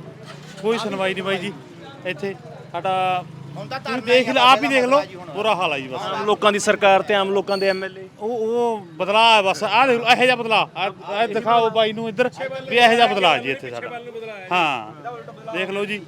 ਕੋਈ ਸੁਣਵਾਈ ਨਹੀਂ ਬਾਈ ਜੀ। ਇੱਥੇ ਸਾਡਾ ਹੁਣ ਤਾਂ ਤੁਸੀਂ ਧਰਨਾ ਦੇਖ ਲਓ ਆਪ ਹੀ ਦੇਖ ਲਓ। ਬੁਰਾ ਹਾਲ ਆ ਜੀ ਬਸ। ਆਮ ਲੋਕਾਂ ਦੀ ਸਰਕਾਰ ਤੇ ਆਮ ਲੋਕਾਂ ਦੇ ਐਮਐਲਏ ਉਹ ਉਹ ਬਦਲਾਅ ਹੈ ਬਸ। ਆਹ ਦੇਖ ਲਓ ਇਹੋ ਜਿਹਾ ਬਦਲਾਅ। ਇਹ ਦਿਖਾਓ ਬਾਈ ਨੂੰ ਇੱਧਰ ਵੀ ਇਹੋ ਜਿਹਾ ਬਦਲਾਅ ਜੀ ਇੱਥੇ ਸਾਡਾ। ਹਾਂ ਦੇਖ ਲਓ ਜੀ।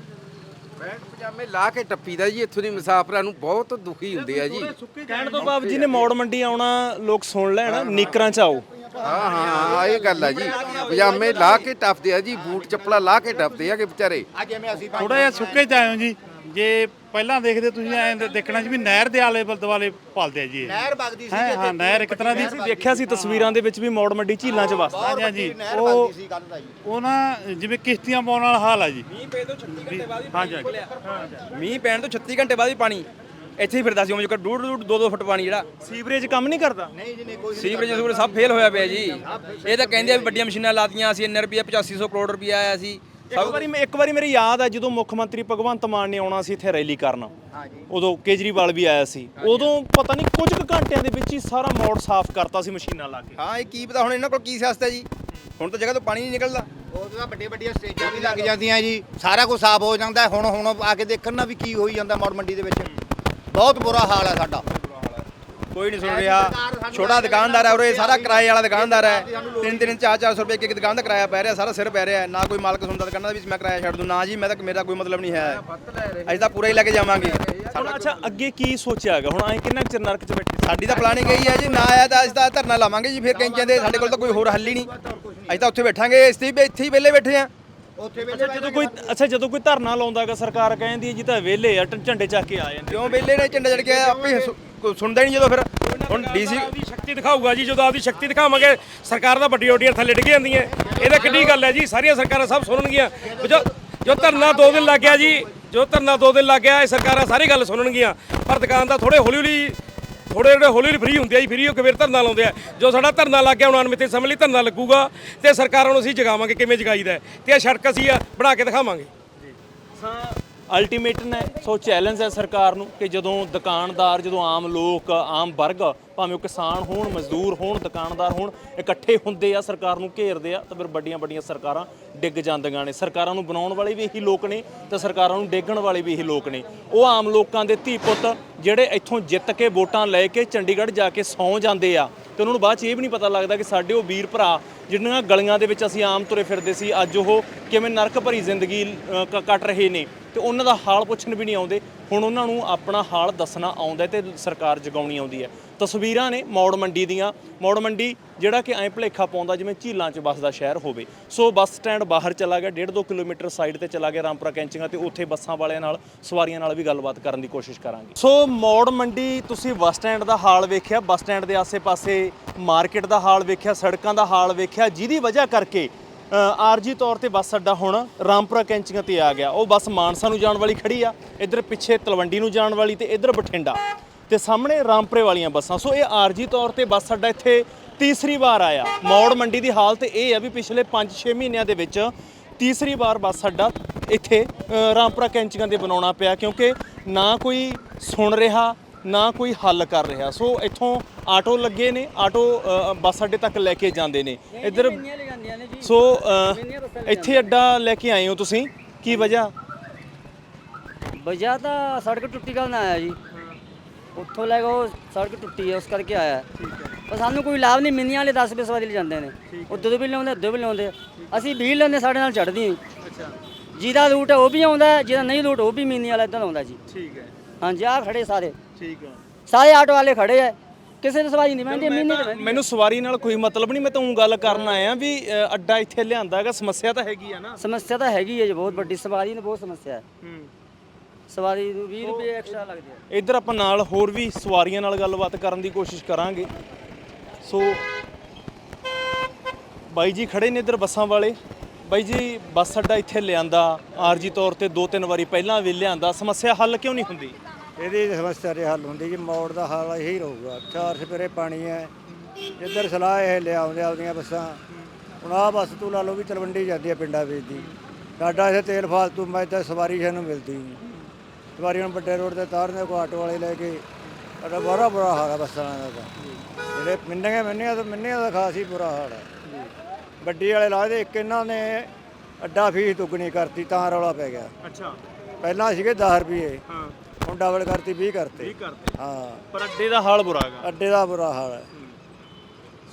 ਪਜਾਮੇ ਲਾ ਕੇ ਟੱਪੀਦਾ ਜੀ ਇੱਥੋਂ ਦੀ ਮੁਸਾਫਰਾਂ ਨੂੰ ਬਹੁਤ ਦੁਖੀ ਹੁੰਦੇ ਆ ਜੀ। ਕਹਿਣ ਤੋਂ ਬਾਅਦ ਜਿਹਨੇ ਮੌੜ ਮੰਡੀ ਆਉਣਾ ਲੋਕ ਸੁਣ ਲੈਣ ਨੀਕਰਾਂ ਚ ਆਓ। ਹਾਂ ਹਾਂ ਇਹ ਗੱਲ ਆ ਜੀ। ਪਜਾਮੇ ਲਾ ਕੇ ਟੱਪਦੇ ਆ ਜੀ ਬੂਟ ਚੱਪਲਾਂ ਲਾ ਕੇ ਟੱਪਦੇ ਆ ਕਿ ਵਿਚਾਰੇ। ਆ ਜਿਵੇਂ ਅਸੀਂ ਥੋੜਾ ਜਿਹਾ ਸੁੱਕੇ ਚ ਆਇਓ ਜੀ। ਜੇ ਪਹਿਲਾਂ ਦੇਖਦੇ ਤੁਸੀਂ ਐਂ ਦੇਖਣਾ ਸੀ ਵੀ ਨਹਿਰ ਦੇ ਆਲੇ ਦੁਆਲੇ ਪਾਲਦੇ ਆ ਜੀ ਇਹ। ਨਹਿਰ ਵਗਦੀ ਸੀ ਹਾਂ ਹਾਂ ਨਹਿਰ ਇੱਕ ਤਰ੍ਹਾਂ ਦੀ ਅਸੀਂ ਦੇਖਿਆ ਸੀ ਤਸਵੀਰਾਂ ਦੇ ਵਿੱਚ ਵੀ ਮੌੜ ਮੰਡੀ ਝੀਲਾਂ ਚ ਵਸਦਾ। ਹਾਂਜੀ ਹਾਂਜੀ। ਨਹਿਰ ਉਹ ਵਗਦੀ ਸੀ ਕੱਲ ਦਾ ਜੀ। ਉਹ ਨਾ ਜਿਵੇਂ ਕਿਸ਼ਤੀਆਂ ਪਾਉਣ ਵਾਲਾ ਹਾਲ ਆ ਜੀ। ਮੀਂਹ ਪੈ ਤੋਂ 36 ਘੰਟੇ ਬਾਅਦ ਹੀ ਹਾਂਜੀ ਹਾਂਜੀ। ਮੀਂਹ ਪੈਣ ਤੋਂ 36 ਘੰਟੇ ਬਾਅਦ ਹੀ ਪਾਣੀ ਇੱਥੇ ਹੀ ਫਿਰਦਾ ਸੀ। ਉਹ ਜੋ ਡੂਢ ਡੂਢ 2-2 ਫੁੱਟ ਪਾਣੀ ਜਿਹੜਾ ਸੀਵਰੇਜ ਕੰਮ ਨਹੀਂ ਕਰਦਾ? ਨਹੀਂ ਜੀ ਨਹੀਂ ਕੋਈ ਸੀਵਰੇਜ ਸੂਵਰੇਜ ਸਭ ਫੇਲ ਹੋਇਆ ਪਿਆ ਜੀ। ਇਹ ਤਾਂ ਕਹਿੰਦੇ ਆ ਵੀ ਵੱਡੀਆਂ ਮਸ਼ੀਨਾਂ ਲਾਤੀਆਂ ਸੀ ਇੰਨੇ ਰੁਪਏ 8500 ਕਰੋੜ ਰੁਪਏ ਆਇਆ ਸੀ। ਇੱਕ ਵਾਰੀ ਇੱਕ ਵਾਰੀ ਮੇਰੀ ਯਾਦ ਆ ਜਦੋਂ ਮੁੱਖ ਮੰਤਰੀ ਭਗਵੰਤ ਮਾਨ ਨੇ ਆਉਣਾ ਸੀ ਇੱਥੇ ਰੈਲੀ ਕਰਨ। ਉਦੋਂ ਕੇਜਰੀਵਾਲ ਵੀ ਆਇਆ ਸੀ। ਉਦੋਂ ਪਤਾ ਨਹੀਂ ਕੁਝ ਕੁ ਘੰਟਿਆਂ ਦੇ ਵਿੱਚ ਹੀ ਸਾਰਾ ਮੋੜ ਸਾਫ਼ ਕਰਤਾ ਸੀ ਮਸ਼ੀਨਾਂ ਲਾ ਕੇ। ਹਾਂ ਇਹ ਕੀ ਪਤਾ ਹੁਣ ਇਹਨਾਂ ਕੋਲ ਕੀ ਸਿਆਸਤ ਹੈ ਜੀ? ਹੁਣ ਤਾਂ ਜਗ੍ਹਾ ਤੋਂ ਪਾਣੀ ਨਹੀਂ ਨਿਕਲਦਾ। ਉਹ ਤਾਂ ਵੱਡੇ ਵੱਡੀਆਂ ਸਟੇਜਾਂ ਵੀ ਲੱਗ ਜਾਂਦੀਆਂ ਜੀ। ਸਾਰਾ ਕੁਝ ਸਾਫ਼ ਹੋ ਜਾਂਦਾ। ਹੁਣ ਹੁਣ ਆ ਕੇ ਦੇਖਣ ਨਾ ਵੀ ਕੀ ਹੋਈ ਜਾਂਦਾ ਮੌੜ ਮੰਡੀ ਦੇ ਵਿੱਚ। ਬਹੁਤ ਬੁਰਾ ਹਾਲ ਹੈ ਸਾਡਾ। ਕੋਈ ਨਹੀਂ ਸੁਣ ਰਿਹਾ। ਛੋਟਾ ਦੁਕਾਨਦਾਰ ਹੈ ਉਰੇ ਸਾਰਾ ਕਿਰਾਏ ਵਾਲਾ ਦੁਕਾਨਦਾਰ ਹੈ। ਤਿੰਨ ਤਿੰਨ ਚਾਰ ਚਾਰ ਸੌ ਰੁਪਏ ਇੱਕ ਇੱਕ ਦੁਕਾਨ ਦਾ ਕਿਰਾਇਆ ਪੈ ਰਿਹਾ ਸਾਰਾ ਸਿਰ ਪੈ ਰਿਹਾ ਨਾ ਕੋਈ ਮਾਲਕ ਸੁਣਦਾ ਦੁਕਾਨਾਂ ਦਾ ਵੀ ਮੈਂ ਕਿਰਾਇਆ ਛੱਡ ਦੂੰ। ਨਾ ਜੀ ਮੈਂ ਤਾਂ ਮੇਰਾ ਕੋਈ ਮਤਲਬ ਨਹੀਂ ਹੈ। ਅਸੀਂ ਤਾਂ ਪੂਰਾ ਹੀ ਲੈ ਕੇ ਜਾਵਾਂਗੇ। ਹੁਣ ਅੱਛਾ ਅੱਗੇ ਕੀ ਸੋਚਿਆ ਹੈਗਾ? ਹੁਣ ਐ ਕਿੰਨਾ ਚਿਰ ਨਰਕ ਚ ਬੈਠੇ ਸਾਡੀ ਤਾਂ ਪਲਾਨਿੰਗ ਇਹੀ ਹੈ ਜੀ ਨਾ ਆਇਆ ਤਾਂ ਅਸੀਂ ਤਾਂ ਧਰਨਾ ਲਾਵਾਂਗੇ ਜੀ ਫਿਰ ਕੈਂਚੀਆਂ ਦੇ ਸਾਡੇ ਕੋਲ ਤਾਂ ਕੋਈ ਹੋਰ ਹੱਲ ਹੀ ਨਹੀਂ। ਅਸੀਂ ਤਾਂ ਉੱਥੇ ਬੈਠਾਂਗੇ ਇਸ ਤੇ ਇੱਥੇ ਹੀ ਵਿਹਲੇ ਬੈਠੇ ਆ ਉੱਥੇ ਅੱਛਾ ਜਦੋਂ ਕੋਈ ਅੱਛਾ ਜਦੋਂ ਕੋਈ ਧਰਨਾ ਲਾਉਂਦਾ ਹੈਗਾ ਸਰਕਾਰ ਕਹਿੰਦੀ ਹੈ ਜੀ ਤਾਂ ਵਿਹਲੇ ਆ ਝੰਡੇ ਚੱਕ ਕੇ ਆ ਜਾਂਦੇ ਕਿਉਂ ਵਿਹਲੇ ਨੇ ਝੰਡਾ ਚੜ ਕੇ? ਆਪੇ ਕੋਈ ਸੁਣਦਾ ਹੀ ਨਹੀਂ ਜਦੋਂ ਫਿਰ। ਹੁਣ ਡੀਸੀ ਆਪਦੀ ਸ਼ਕਤੀ ਦਿਖਾਊਗਾ ਜੀ ਜਦੋਂ ਆਪਦੀ ਸ਼ਕਤੀ ਦਿਖਾਵਾਂਗੇ ਸਰਕਾਰ ਦਾ ਵੱਡੀਆਂ ਵੱਡੀਆਂ ਥੱਲੇ ਡਿੱਗ ਜਾਂਦੀਆਂ। ਇਹ ਤਾਂ ਕਿੱਡੀ ਗੱਲ ਹੈ ਜੀ ਸਾਰੀਆਂ ਸਰਕਾਰਾਂ ਸਭ ਸੁਣਨਗੀਆਂ। ਜੋ ਜੋ ਧਰਨਾ ਦੋ ਦਿਨ ਲੱਗ ਗਿਆ ਜੀ ਜੋ ਧਰਨਾ ਦੋ ਦਿਨ ਲੱਗ ਗਿਆ ਇਹ ਸਰਕਾਰਾਂ ਸਾਰੀ ਗੱਲ ਸੁਣਨਗੀਆਂ। ਪਰ ਦੁਕਾਨਦਾਰ ਥੋੜੇ ਹੌਲੀ ਹੌਲੀ ਥੋੜੇ ਜਿਹੜੇ ਹੌਲੀ ਹੌਲੀ ਫ੍ਰੀ ਹੁੰਦੇ ਆ ਜੀ ਫ੍ਰੀ ਹੋ ਕੇ ਫਿਰ ਧਰਨਾ ਲਾਉਂਦੇ ਆ। ਜੋ ਸਾਡਾ ਧਰਨਾ ਲੱਗ ਗਿਆ ਹੁਣ ਅਨਮਿੱਤੇ ਸਮੇਂ ਲਈ ਧਰਨਾ ਲੱਗੂਗਾ ਤੇ ਸਰਕਾਰਾਂ ਨੂੰ ਅਸੀਂ ਜਗਾਵਾਂਗੇ ਕਿਵੇਂ ਜਗਾਈਦਾ ਤੇ ਇਹ ਸੜਕ ਅਸੀਂ ਆ ਬਣਾ ਕੇ ਦਿਖਾਵਾਂਗੇ। ਅਲਟੀਮੇਟਮ ਹੈ ਸੋ ਚੈਲੰਜ ਹੈ ਸਰਕਾਰ ਨੂੰ ਕਿ ਜਦੋਂ ਦੁਕਾਨਦਾਰ, ਜਦੋਂ ਆਮ ਲੋਕ, ਆਮ ਵਰਗ ਭਾਵੇਂ ਉਹ ਕਿਸਾਨ ਹੋਣ, ਮਜ਼ਦੂਰ ਹੋਣ, ਦੁਕਾਨਦਾਰ ਹੋਣ, ਇਕੱਠੇ ਹੁੰਦੇ ਆ, ਸਰਕਾਰ ਨੂੰ ਘੇਰਦੇ ਆ, ਤਾਂ ਫਿਰ ਵੱਡੀਆਂ ਵੱਡੀਆਂ ਸਰਕਾਰਾਂ ਡਿੱਗ ਜਾਂਦੀਆਂ ਨੇ। ਸਰਕਾਰਾਂ ਨੂੰ ਬਣਾਉਣ ਵਾਲੇ ਵੀ ਇਹੀ ਲੋਕ ਨੇ ਤੇ ਸਰਕਾਰਾਂ ਨੂੰ ਡੇਗਣ ਵਾਲੇ ਵੀ ਇਹੀ ਲੋਕ ਨੇ। ਉਹ ਆਮ ਲੋਕਾਂ ਦੇ ਧੀ ਪੁੱਤ ਜਿਹੜੇ ਇੱਥੋਂ ਜਿੱਤ ਕੇ ਵੋਟਾਂ ਲੈ ਕੇ ਚੰਡੀਗੜ੍ਹ ਜਾ ਕੇ ਸੌਂ ਜਾਂਦੇ ਆ, ਤੇ ਉਹਨਾਂ ਨੂੰ ਬਾਅਦ ਚ ਇਹ ਵੀ ਨਹੀਂ ਪਤਾ ਲੱਗਦਾ ਕਿ ਸਾਡੇ ਉਹ ਵੀਰ ਭਰਾ ਜਿਹੜੀਆਂ ਗਲੀਆਂ ਦੇ ਵਿੱਚ ਅਸੀਂ ਆਮ ਤੁਰੇ ਫਿਰਦੇ ਸੀ, ਅੱਜ ਉਹ ਕਿਵੇਂ ਨਰਕ ਭਰੀ ਜ਼ਿੰਦਗੀ ਕ- ਕੱਟ ਰਹੇ ਨੇ ਤੇ ਉਹਨਾਂ ਦਾ ਹਾਲ ਪੁੱਛਣ ਵੀ ਨਹੀਂ ਆਉਂਦੇ। ਹੁਣ ਉਹਨਾਂ ਨੂੰ ਆਪਣਾ ਹਾਲ ਦੱਸਣਾ ਆਉਂਦਾ ਹੈ ਤੇ ਸਰਕਾਰ ਜਗਾਉਣੀ ਆਉਂਦੀ ਹੈ। ਤਸਵੀਰਾਂ ਨੇ ਮੌੜ ਮੰਡੀ ਦੀਆਂ। ਮੌੜ ਮੰਡੀ ਜਿਹੜਾ ਕਿ ਐਂ ਭਲੇਖਾ ਪਾਉਂਦਾ ਜਿਵੇਂ ਝੀਲਾਂ 'ਚ ਵਸਦਾ ਸ਼ਹਿਰ ਹੋਵੇ। ਸੋ ਬੱਸ ਸਟੈਂਡ ਬਾਹਰ ਚਲਾ ਗਿਆ 1.5 2 ਕਿਲੋਮੀਟਰ ਸਾਈਡ ਤੇ ਚਲਾ ਗਿਆ ਰਾਮਪੁਰਾ ਕੈਂਚੀਆਂ ਤੇ ਉੱਥੇ ਬੱਸਾਂ ਵਾਲਿਆਂ ਨਾਲ, ਸਵਾਰੀਆਂ ਨਾਲ ਵੀ ਗੱਲਬਾਤ ਕਰਨ ਦੀ ਕੋਸ਼ਿਸ਼ ਕਰਾਂਗੇ। ਸੋ ਮੌੜ ਮੰਡੀ ਤੁਸੀਂ ਬੱਸ ਸਟੈਂਡ ਦਾ ਹਾਲ ਵੇਖਿਆ, ਬੱਸ ਸਟੈਂਡ ਦੇ ਆਸੇ-ਪਾਸੇ ਮਾਰਕੀਟ ਦਾ ਹਾਲ ਵੇਖਿਆ, ਸੜਕਾਂ ਦਾ ਹਾਲ ਵੇਖਿਆ, ਜਿਹਦੀ ਵਜ੍ਹਾ ਕਰਕੇ ਆਰਜੀ ਤੌਰ ਤੇ ਬੱਸ ਅੱਡਾ ਹੁਣ ਰਾਮਪੁਰਾ ਕੈਂਚੀਆਂ ਤੇ ਆ ਗਿਆ। ਉਹ ਬੱਸ ਮਾਨਸਾ ਨੂੰ ਜਾਣ ਵਾਲੀ ਖੜੀ ਆ, ਇੱਧਰ ਪਿੱਛੇ ਤਲਵੰਡੀ ਨੂੰ ਜਾਣ ਵਾਲੀ ਤੇ ਇੱਧਰ ਬਠਿੰਡਾ। ਤੇ ਸਾਹਮਣੇ ਰਾਮਪੁਰੇ ਵਾਲੀਆਂ ਬੱਸਾਂ। ਸੋ ਇਹ ਆਰਜੀ ਤੌਰ ਤੇ ਬੱਸ ਅੱਡਾ ਇੱਥੇ ਤੀਸਰੀ ਵਾਰ ਆਇਆ। ਮੌੜ ਮੰਡੀ ਦੀ ਹਾਲਤ ਇਹ ਆ ਵੀ ਪਿਛਲੇ 5-6 ਮਹੀਨਿਆਂ ਦੇ ਵਿੱਚ ਤੀਸਰੀ ਵਾਰ ਬੱਸ ਅੱਡਾ ਇੱਥੇ ਰਾਮਪੁਰਾ ਕੈਂਚੀਆਂ ਦੇ ਬਣਾਉਣਾ ਪਿਆ ਕਿਉਂਕਿ ਨਾ ਕੋਈ ਸੁਣ ਰਿਹਾ ਨਾ ਕੋਈ ਹੱਲ ਕਰ ਰਿਹਾ। ਸੋ ਇੱਥੋਂ ਆਟੋ ਲੱਗੇ ਨੇ ਆਟੋ ਬੱਸ ਅੱਡੇ ਤੱਕ ਲੈ ਕੇ ਜਾਂਦੇ ਨੇ। ਇੱਧਰ ਸੋ ਇੱਥੇ ਅੱਡਾ ਲੈ ਕੇ ਆਏ ਹੋ ਤੁਸੀਂ। ਕੀ ਵਜ੍ਹਾ? ਵਜ੍ਹਾ ਤਾਂ ਸੜਕ ਟੁੱਟੀ ਕਰਨ ਆਇਆ ਜੀ। ਉੱਥੋਂ ਲੈ ਕੇ ਉਹ ਸੜਕ ਟੁੱਟੀ ਹੈ ਉਸ ਕਰਕੇ ਆਇਆ ਪਰ ਸਾਨੂੰ ਕੋਈ ਲਾਭ ਨਹੀਂ ਮਿੰਨੀਆਂ ਵਾਲੇ 10 ਰੁਪਏ ਸਵਾਰੀ ਲੈ ਜਾਂਦੇ ਨੇ। ਉੱਧਰ ਵੀ ਲਾਉਂਦੇ ਉੱਧਰ ਵੀ ਲਾਉਂਦੇ। ਅਸੀਂ 20 ਲੈਂਦੇ ਸਾਡੇ ਨਾਲ ਚੜਦੀ ਅੱਛਾ। ਜਿਹਦਾ ਰੂਟ ਹੈ ਉਹ ਵੀ ਆਉਂਦਾ ਹੈ, ਜਿਹਦਾ ਨਹੀਂ ਰੂਟ ਉਹ ਵੀ ਮਿੰਨੀ ਵਾਲਾ ਇੱਧਰ ਆਉਂਦਾ ਜੀ। ਠੀਕ ਹੈ। ਹਾਂਜੀ ਆਹ ਖੜੇ ਸਾਰੇ। ਠੀਕ ਹੈ। ਸਾਰੇ ਆਟੋ ਵਾਲੇ ਖੜੇ ਆ ਕਿਸੇ ਦੀ ਸਵਾਰੀ ਨਹੀਂ ਬਹਿੰਦੀ ਮਿੰਨੀ ਤੇ ਮੈਨੂੰ ਸਵਾਰੀ ਨਾਲ ਕੋਈ ਮਤਲਬ ਨਹੀਂ ਮੈਂ ਤਾਂ ਉਹ ਗੱਲ ਕਰਨ ਆਇਆ ਵੀ ਅ, ਅੱਡਾ ਇੱਥੇ ਲਿਆਂਦਾ ਹੈਗਾ ਸਮੱਸਿਆ ਤਾਂ ਹੈਗੀ ਆ ਨਾ। ਸਮੱਸਿਆ ਤਾਂ ਹੈਗੀ ਹੈ ਜੀ ਬਹੁਤ ਵੱਡੀ। ਸਵਾਰੀ ਨੂੰ ਬਹੁਤ ਸਮੱਸਿਆ ਹੈ। ਸਵਾਰੀ ਨੂੰ 20 ਰੁਪਏ ਐਕਸਟਰਾ ਲੱਗਦੇ ਆ। ਇੱਧਰ ਆਪਾਂ ਨਾਲ ਹੋਰ ਵੀ ਸਵਾਰੀਆਂ ਨਾਲ ਗੱਲਬਾਤ ਕਰਨ ਦੀ ਕੋਸ਼ਿਸ਼ ਕਰਾਂਗੇ। ਸੋ ਬਾਈ ਜੀ ਖੜੇ ਨੇ ਇੱਧਰ ਬੱਸਾਂ ਵਾਲੇ। ਬਾਈ ਜੀ ਬੱਸ ਅੱਡਾ ਇੱਥੇ ਲਿਆਂਦਾ। ਆਰਜੀ ਤੌਰ ਤੇ ਦੋ ਤਿੰਨ ਵਾਰੀ ਪਹਿਲਾਂ ਵੀ ਲਿਆਂਦਾ। ਸਮੱਸਿਆ ਹੱਲ ਕਿਉਂ ਨਹੀਂ ਹੁੰਦੀ? ਇਹਦੀ ਸਮੱਸਿਆ ਦੇ ਹੱਲ ਹੁੰਦੀ ਜੀ। ਮੋੜ ਦਾ ਹਾਲ ਇਹੀ ਰਹੂਗਾ। ਚਾਰ ਸਪੇਰੇ ਪਾਣੀ ਹੈ। ਇੱਧਰ ਸਲਾਹ ਇਹ ਲਿਆਉਂਦੇ ਆਉਂਦੀਆਂ ਬੱਸਾਂ। ਹੁਣ ਆਹ ਬੱਸ ਤੂੰ ਲਾ ਲਓ ਵੀ ਤਲਵੰਡੀ ਜਾਂਦੀ ਹੈ ਪਿੰਡਾਂ ਵਿੱਚ ਦੀ। ਸਾਡਾ ਇੱਥੇ ਤੇਲ ਫਾਲਤੂ ਮੈਂ ਤਾਂ ਸਵਾਰੀ ਸਾਨੂੰ ਮਿਲਦੀ ਨਹੀਂ। ਸਵਾਰੀ ਹੁਣ ਵੱਡੇ ਰੋਡ ਤੇ ਤਾਰਨੇ ਕੋ ਆਟੋ ਵਾਲੇ ਲੈ ਕੇ ਸਾਡਾ ਬੜਾ ਬੁਰਾ ਹਾਲ ਹੈ ਬੱਸਾਂ ਦਾ ਤਾਂ। ਜਿਹੜੇ ਮਿੰਨੀਆਂ ਮਿੰਨੀਆਂ ਤਾਂ ਮਿੰਨੀਆਂ ਦਾ ਖਾਸ ਹੀ ਬੁਰਾ ਹਾਲ ਹੈ ਗੱਡੀ ਵਾਲੇ ਲਾਦੇ ਇੱਕ ਇਹਨਾਂ ਨੇ ਅੱਡਾ ਫੀਸ ਦੁੱਗਣੀ ਕਰਤੀ ਤਾਂ ਰੌਲਾ ਪੈ ਗਿਆ। ਅੱਛਾ। ਪਹਿਲਾਂ ਸੀਗੇ 10 ਰੁਪਏ ਹਾਂ। ਹੁਣ ਡਬਲ ਕਰਤੀ 20 ਕਰਤੇ। 20 ਕਰਤੇ। ਹਾਂ। ਪਰ ਅੱਡੇ ਦਾ ਹਾਲ ਬੁਰਾ ਹੈਗਾ। ਅੱਡੇ ਦਾ ਬੁਰਾ ਹਾਲ ਹੈ।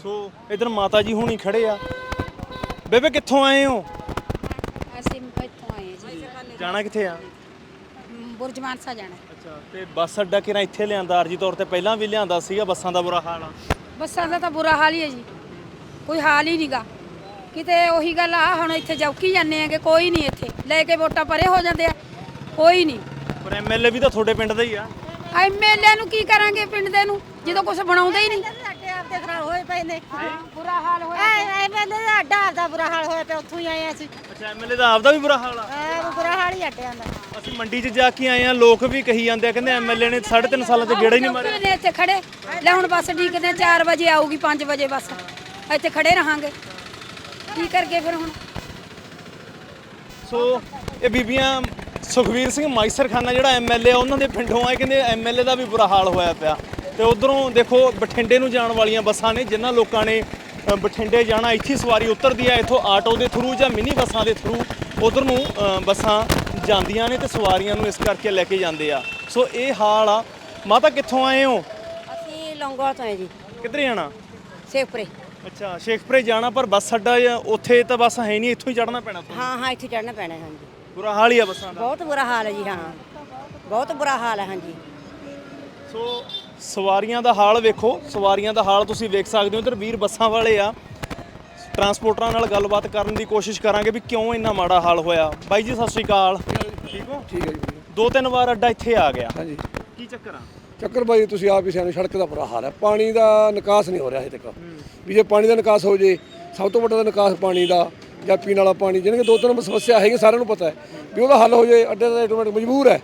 ਸੋ ਇੱਧਰ ਮਾਤਾ ਜੀ ਹੁਣੀ ਖੜੇ ਆ। ਬੇਬੇ ਕਿੱਥੋਂ ਆਏ ਹੋ? ਅਸੀਂ ਇੱਥੋਂ ਆਏ ਜੀ। ਜਾਣਾ ਕਿੱਥੇ ਆ? ਬੁਰਜ ਮਾਨਸਾ ਜਾਣਾ ਅੱਛਾ ਤੇ ਬੱਸ ਅੱਡਾ ਕਿਹੜਾ ਇੱਥੇ ਲਿਆਂਦਾ? ਆਰਜੀ ਤੌਰ ਤੇ ਪਹਿਲਾਂ ਵੀ ਲਿਆਂਦਾ ਸੀਗਾ ਬੱਸਾਂ ਦਾ ਬੁਰਾ ਹਾਲ ਆ? ਬੱਸਾਂ ਦਾ ਤਾਂ ਬੁਰਾ ਹਾਲ ਹੀ ਹੈ ਜੀ। ਕੋਈ ਹਾਲ ਹੀ ਨਹੀਂਗਾ ਕਿਤੇ ਉਹੀ ਗੱਲ ਆ ਹੁਣ ਇੱਥੇ ਜੌਕੀ ਜਾਂਦੇ ਆਗੇ ਕੋਈ ਨਹੀਂ ਇੱਥੇ। ਲੈ ਕੇ ਵੋਟਾਂ ਪਰੇ ਹੋ ਜਾਂਦੇ ਆ ਕੋਈ ਨਹੀਂ। ਪਰ ਐਮਐਲਏ ਵੀ ਤਾਂ ਤੁਹਾਡੇ ਪਿੰਡ ਦਾ ਹੀ ਆ। ਐਮਐਲਏ ਨੂੰ ਕੀ ਕਰਾਂਗੇ ਪਿੰਡ ਦੇ ਨੂੰ? ਜਦੋਂ ਕੁਝ ਬਣਾਉਂਦੇ ਹੀ ਨਹੀਂ। ਸਾਡੇ ਆਪਦੇ ਖਰਾਬ ਹੋਏ ਪਏ ਨੇ। ਬੁਰਾ ਹਾਲ ਹੋਇਆ ਐ ਅੱਡਾ ਆਪਦਾ ਬੁਰਾ ਹਾਲ ਹੋਇਆ ਪਿਆ ਉੱਥੋਂ ਹੀ ਆਏ ਅਸੀਂ। ਅੱਛਾ ਐਮਐਲਏ ਦਾ ਆਪਦਾ ਵੀ ਬੁਰਾ ਹਾਲ ਆ? ਐ ਬੁਰਾ ਹਾਲ ਹੀ ਅੱਡਿਆਂ ਦਾ। ਅਸੀਂ ਮੰਡੀ 'ਚ ਜਾ ਕੇ ਆਏ ਆ ਲੋਕ ਵੀ ਕਹੀ ਜਾਂਦੇ ਆ ਕਹਿੰਦੇ ਐਮਐਲਏ ਨੇ 3.5 ਸਾਲਾਂ 'ਚ ਗੇੜਾ ਹੀ ਨਹੀਂ ਮਾਰਿਆ। ਨੇ ਇੱਥੇ ਖੜੇ। ਲੈ ਹੁਣ ਬੱਸ ਡੀਕਦੇ 4 ਵਜੇ ਆਊਗੀ 5 ਵਜੇ ਬੱਸ। ਇੱਥੇ ਖੜੇ ਰਹਾਂਗੇ। ਕੀ ਕਰਗੇ ਫਿਰ ਹੁਣ? ਸੋ ਇਹ ਬੀਬੀਆਂ ਸੁਖਵੀਰ ਸਿੰਘ ਮਾਈਸਰਖਾਨਾ ਜਿਹੜਾ ਐਮਐਲਏ ਆ ਉਹਨਾਂ ਦੇ ਪਿੰਡੋਂ ਆਏ ਕਹਿੰਦੇ ਐਮਐਲਏ ਦਾ ਵੀ ਬੁਰਾ ਹਾਲ ਹੋਇਆ ਪਿਆ। ਤੇ ਉਧਰੋਂ ਦੇਖੋ ਬਠਿੰਡੇ ਨੂੰ ਜਾਣ ਵਾਲੀਆਂ ਬੱਸਾਂ ਨੇ ਜਿਨ੍ਹਾਂ ਲੋਕਾਂ ਨੇ ਬਠਿੰਡੇ ਜਾਣਾ ਇੱਥੇ ਹੀ ਸਵਾਰੀ ਉਤਰਦੀ ਆ ਇੱਥੋਂ ਆਟੋ ਦੇ ਥਰੂ ਜਾਂ ਮਿਨੀ ਬੱਸਾਂ ਦੇ ਥਰੂ ਉਧਰ ਨੂੰ ਬੱਸਾਂ ਜਾਂਦੀਆਂ ਨੇ ਤੇ ਸਵਾਰੀਆਂ ਨੂੰ ਇਸ ਕਰਕੇ ਲੈ ਕੇ ਜਾਂਦੇ ਆ। ਸੋ ਇਹ ਹਾਲ ਆ। ਮਾਤਾ ਕਿੱਥੋਂ ਆਏ ਹੋ? ਅਸੀਂ ਲੌਂਗੋਵਾਲ ਤੋਂ ਆਏ ਜੀ। ਕਿੱਧਰ ਜਾਣਾ? ਸੇਫਪੁਰੇ ਅੱਛਾ ਸ਼ੇਖਪੁਰੇ ਜਾਣਾ ਪਰ ਬੱਸ ਅੱਡਾ ਜਾਂ ਉੱਥੇ ਤਾਂ ਬੱਸ ਹੈ ਨਹੀਂ ਇੱਥੋਂ ਹੀ ਚੜਨਾ ਪੈਣਾ ਤੁਹਾਨੂੰ? ਹਾਂ ਹਾਂ ਇੱਥੇ ਚੜਨਾ ਪੈਣਾ ਹੈ, ਹਾਂਜੀ। ਬੁਰਾ ਹਾਲ ਹੀ ਆ ਬੱਸਾਂ ਦਾ। ਬਹੁਤ ਬੁਰਾ ਹਾਲ ਹੈ ਜੀ ਹਾਂ। ਬਹੁਤ ਬੁਰਾ ਹਾਲ ਹੈ ਹਾਂਜੀ। ਸੋ ਸਵਾਰੀਆਂ ਦਾ ਹਾਲ ਵੇਖੋ ਸਵਾਰੀਆਂ ਦਾ ਹਾਲ ਤੁਸੀਂ ਵੇਖ ਸਕਦੇ ਹੋ। ਇਧਰ ਵੀਰ ਬੱਸਾਂ ਵਾਲੇ ਆ। ਟਰਾਂਸਪੋਰਟਰਾਂ ਨਾਲ ਗੱਲਬਾਤ ਕਰਨ ਦੀ ਕੋਸ਼ਿਸ਼ ਕਰਾਂਗੇ ਵੀ ਕਿਉਂ ਇੰਨਾ ਮਾੜਾ ਹਾਲ ਹੋਇਆ। ਬਾਈ ਜੀ ਸਤਿ ਸ਼੍ਰੀ ਅਕਾਲ। ਠੀਕ ਹੋ? ਠੀਕ ਹੈ ਜੀ ਦੋ ਤਿੰਨ ਵਾਰ ਅੱਡਾ ਇੱਥੇ ਆ ਗਿਆ। ਹਾਂਜੀ। ਕੀ ਚੱਕਰ ਆ? ਚੱਕਰ ਬਾਈ ਤੁਸੀਂ ਆਪ ਹੀ ਸਿਆਣੇ ਸੜਕ ਦਾ ਬੁਰਾ ਹਾਲ ਹੈ। ਪਾਣੀ ਦਾ ਨਿਕਾਸ ਨਹੀਂ ਹੋ ਰਿਹਾ ਹਜੇ ਤੱਕ। ਵੀ ਜੇ ਪਾਣੀ ਦਾ ਨਿਕਾਸ ਹੋ ਜੇ ਸਭ ਤੋਂ ਵੱਡਾ ਤਾਂ ਨਿਕਾਸ ਪਾਣੀ ਦਾ ਜਾਂ ਪੀਣ ਵਾਲਾ ਪਾਣੀ। ਜਿਹਨਾਂ ਕਿ ਦੋ ਤਿੰਨ ਸਮੱਸਿਆ ਹੈਗੀਆਂ ਸਾਰਿਆਂ ਨੂੰ ਪਤਾ ਹੈ। ਵੀ ਉਹਦਾ ਹੱਲ ਹੋ ਜੇ ਅੱਡੇ ਦਾ ਆਟੋਮੈਟਿਕ ਮਜਬੂਰ ਹੈ।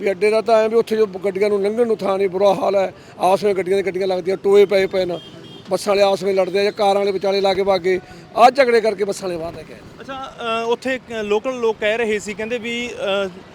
ਵੀ ਅੱਡੇ ਦਾ ਤਾਂ ਐ ਵੀ ਉੱਥੇ ਜੋ ਗੱਡੀਆਂ ਨੂੰ ਲੰਘਣ ਨੂੰ ਥਾਂ ਨਹੀਂ ਬੁਰਾ ਹਾਲ ਹੈ। ਆਪਸ ਵਿੱਚ ਗੱਡੀਆਂ ਦੀ ਗੱਡੀਆਂ ਲੱਗਦੀਆਂ ਟੋਏ ਪਏ ਪਏ ਨੇ। ਬੱਸਾਂ ਵਾਲੇ ਆਪਸ ਵਿੱਚ ਲੜਦੇ ਆ ਜਾਂ ਕਾਰਾਂ ਵਾਲੇ ਵਿਚਾਲੇ ਲਾ ਕੇ ਵਾਗੇ ਆਹ ਝਗੜੇ ਕਰਕੇ ਬੱਸਾਂ ਵਾਲੇ ਬਾਹਰ ਲੈ ਕੇ ਆਏ ਅੱਛਾ ਉੱਥੇ ਲੋਕਲ ਲੋਕ ਕਹਿ ਰਹੇ ਸੀ ਕਹਿੰਦੇ ਵੀ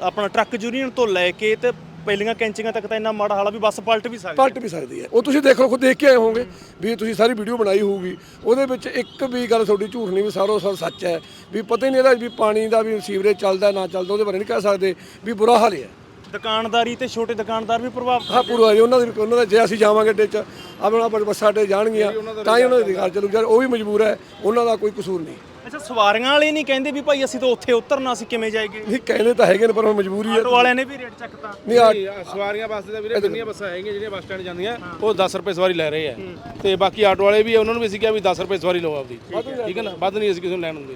ਆਪਣਾ ਟਰੱਕ ਯੂਨੀਅਨ ਤੋਂ ਲੈ ਕੇ ਤੇ ਪਹਿਲੀਆਂ ਕੈਂਚੀਆਂ ਤੱਕ ਤਾਂ ਇੰਨਾ ਮਾੜਾ ਹਾਲ ਵੀ ਬੱਸ ਪਲਟ ਵੀ ਸਕਦੀ ਪਲਟ ਵੀ ਸਕਦੀ ਹੈ। ਉਹ ਤੁਸੀਂ ਦੇਖੋ ਖੁਦ ਦੇਖ ਕੇ ਆਏ ਹੋਵੋਗੇ ਵੀ ਤੁਸੀਂ ਸਾਰੀ ਵੀਡੀਓ ਬਣਾਈ ਹੋਊਗੀ। ਉਹਦੇ ਵਿੱਚ ਇੱਕ ਵੀ ਗੱਲ ਤੁਹਾਡੀ ਝੂਠ ਨਹੀਂ ਵੀ ਸਾਰੋ ਸਾਰ ਸੱਚ ਹੈ। ਵੀ ਪਤਾ ਹੀ ਨਹੀਂ ਇਹਦਾ ਵੀ ਪਾਣੀ ਦਾ ਵੀ ਸੀਵਰੇਜ ਚੱਲਦਾ ਨਾ ਚੱਲਦਾ ਉਹਦੇ ਬਾਰੇ ਨਹੀਂ ਕਹਿ ਸਕਦੇ। ਵੀ ਬੁਰਾ ਹਾਲ ਹੈ। ਦੁਕਾਨਦਾਰੀ ਤੇ ਛੋਟੇ ਦੁਕਾਨਦਾਰ ਵੀ ਪ੍ਰਭਾਵਿਤ ਹਾਂ ਪੂਰਾ ਜੀ, ਉਹਨਾਂ ਦੇ ਉਹਨਾਂ ਦਾ ਜੇ ਅਸੀਂ ਜਾਵਾਂਗੇ ਅੱਡੇ 'ਚ ਆਪਣਾ ਬੱਸਾਂ ਅੱਡੇ ਜਾਣਗੀਆਂ ਤਾਂ ਹੀ ਉਹਨਾਂ ਦੇ ਅਧਿਕਾਰ ਚੱਲੂ। ਯਾਰ ਉਹ ਵੀ ਮਜਬੂਰ ਹੈ ਉਹਨਾਂ ਦਾ ਕੋਈ ਕਸੂਰ ਨਹੀਂ। ਅੱਛਾ ਸਵਾਰੀਆਂ ਵਾਲੇ ਨਹੀਂ ਕਹਿੰਦੇ ਵੀ ਭਾਈ ਅਸੀਂ ਤਾਂ ਉੱਥੇ ਉਤਰਨਾ ਅਸੀਂ ਕਿਵੇਂ ਜਾਈਏ? ਨਹੀਂ ਕਹਿੰਦੇ ਤਾਂ ਹੈਗੇ ਨੇ ਪਰ ਮਜਬੂਰੀ ਹੈ। ਆਟੋ ਵਾਲਿਆਂ ਨੇ ਵੀ ਰੇਟ ਚੱਕਤਾ ਨਹੀਂ ਆ ਸਵਾਰੀਆਂ ਬੱਸ ਦੇ ਵੀਰੇ ਜਿੰਨੀਆਂ ਬੱਸਾਂ ਹੈਗੀਆਂ ਜਿਹੜੀਆਂ ਬੱਸ ਸਟੈਂਡ ਜਾਂਦੀਆਂ ਉਹ 10 ਰੁਪਏ ਸਵਾਰੀ ਲੈ ਰਹੇ ਆ। ਤੇ ਬਾਕੀ ਆਟੋ ਵਾਲੇ ਵੀ ਉਹਨਾਂ ਨੂੰ ਵੀ ਅਸੀਂ ਕਿਹਾ ਵੀ 10 ਰੁਪਏ ਸਵਾਰੀ ਲਓ ਆਪਦੀ। ਠੀਕ ਹੈ। ਨਾ? ਵੱਧ ਨਹੀਂ ਅਸੀਂ ਕਿਸੇ ਨੂੰ ਲੈਣ ਦਿੰਦੇ।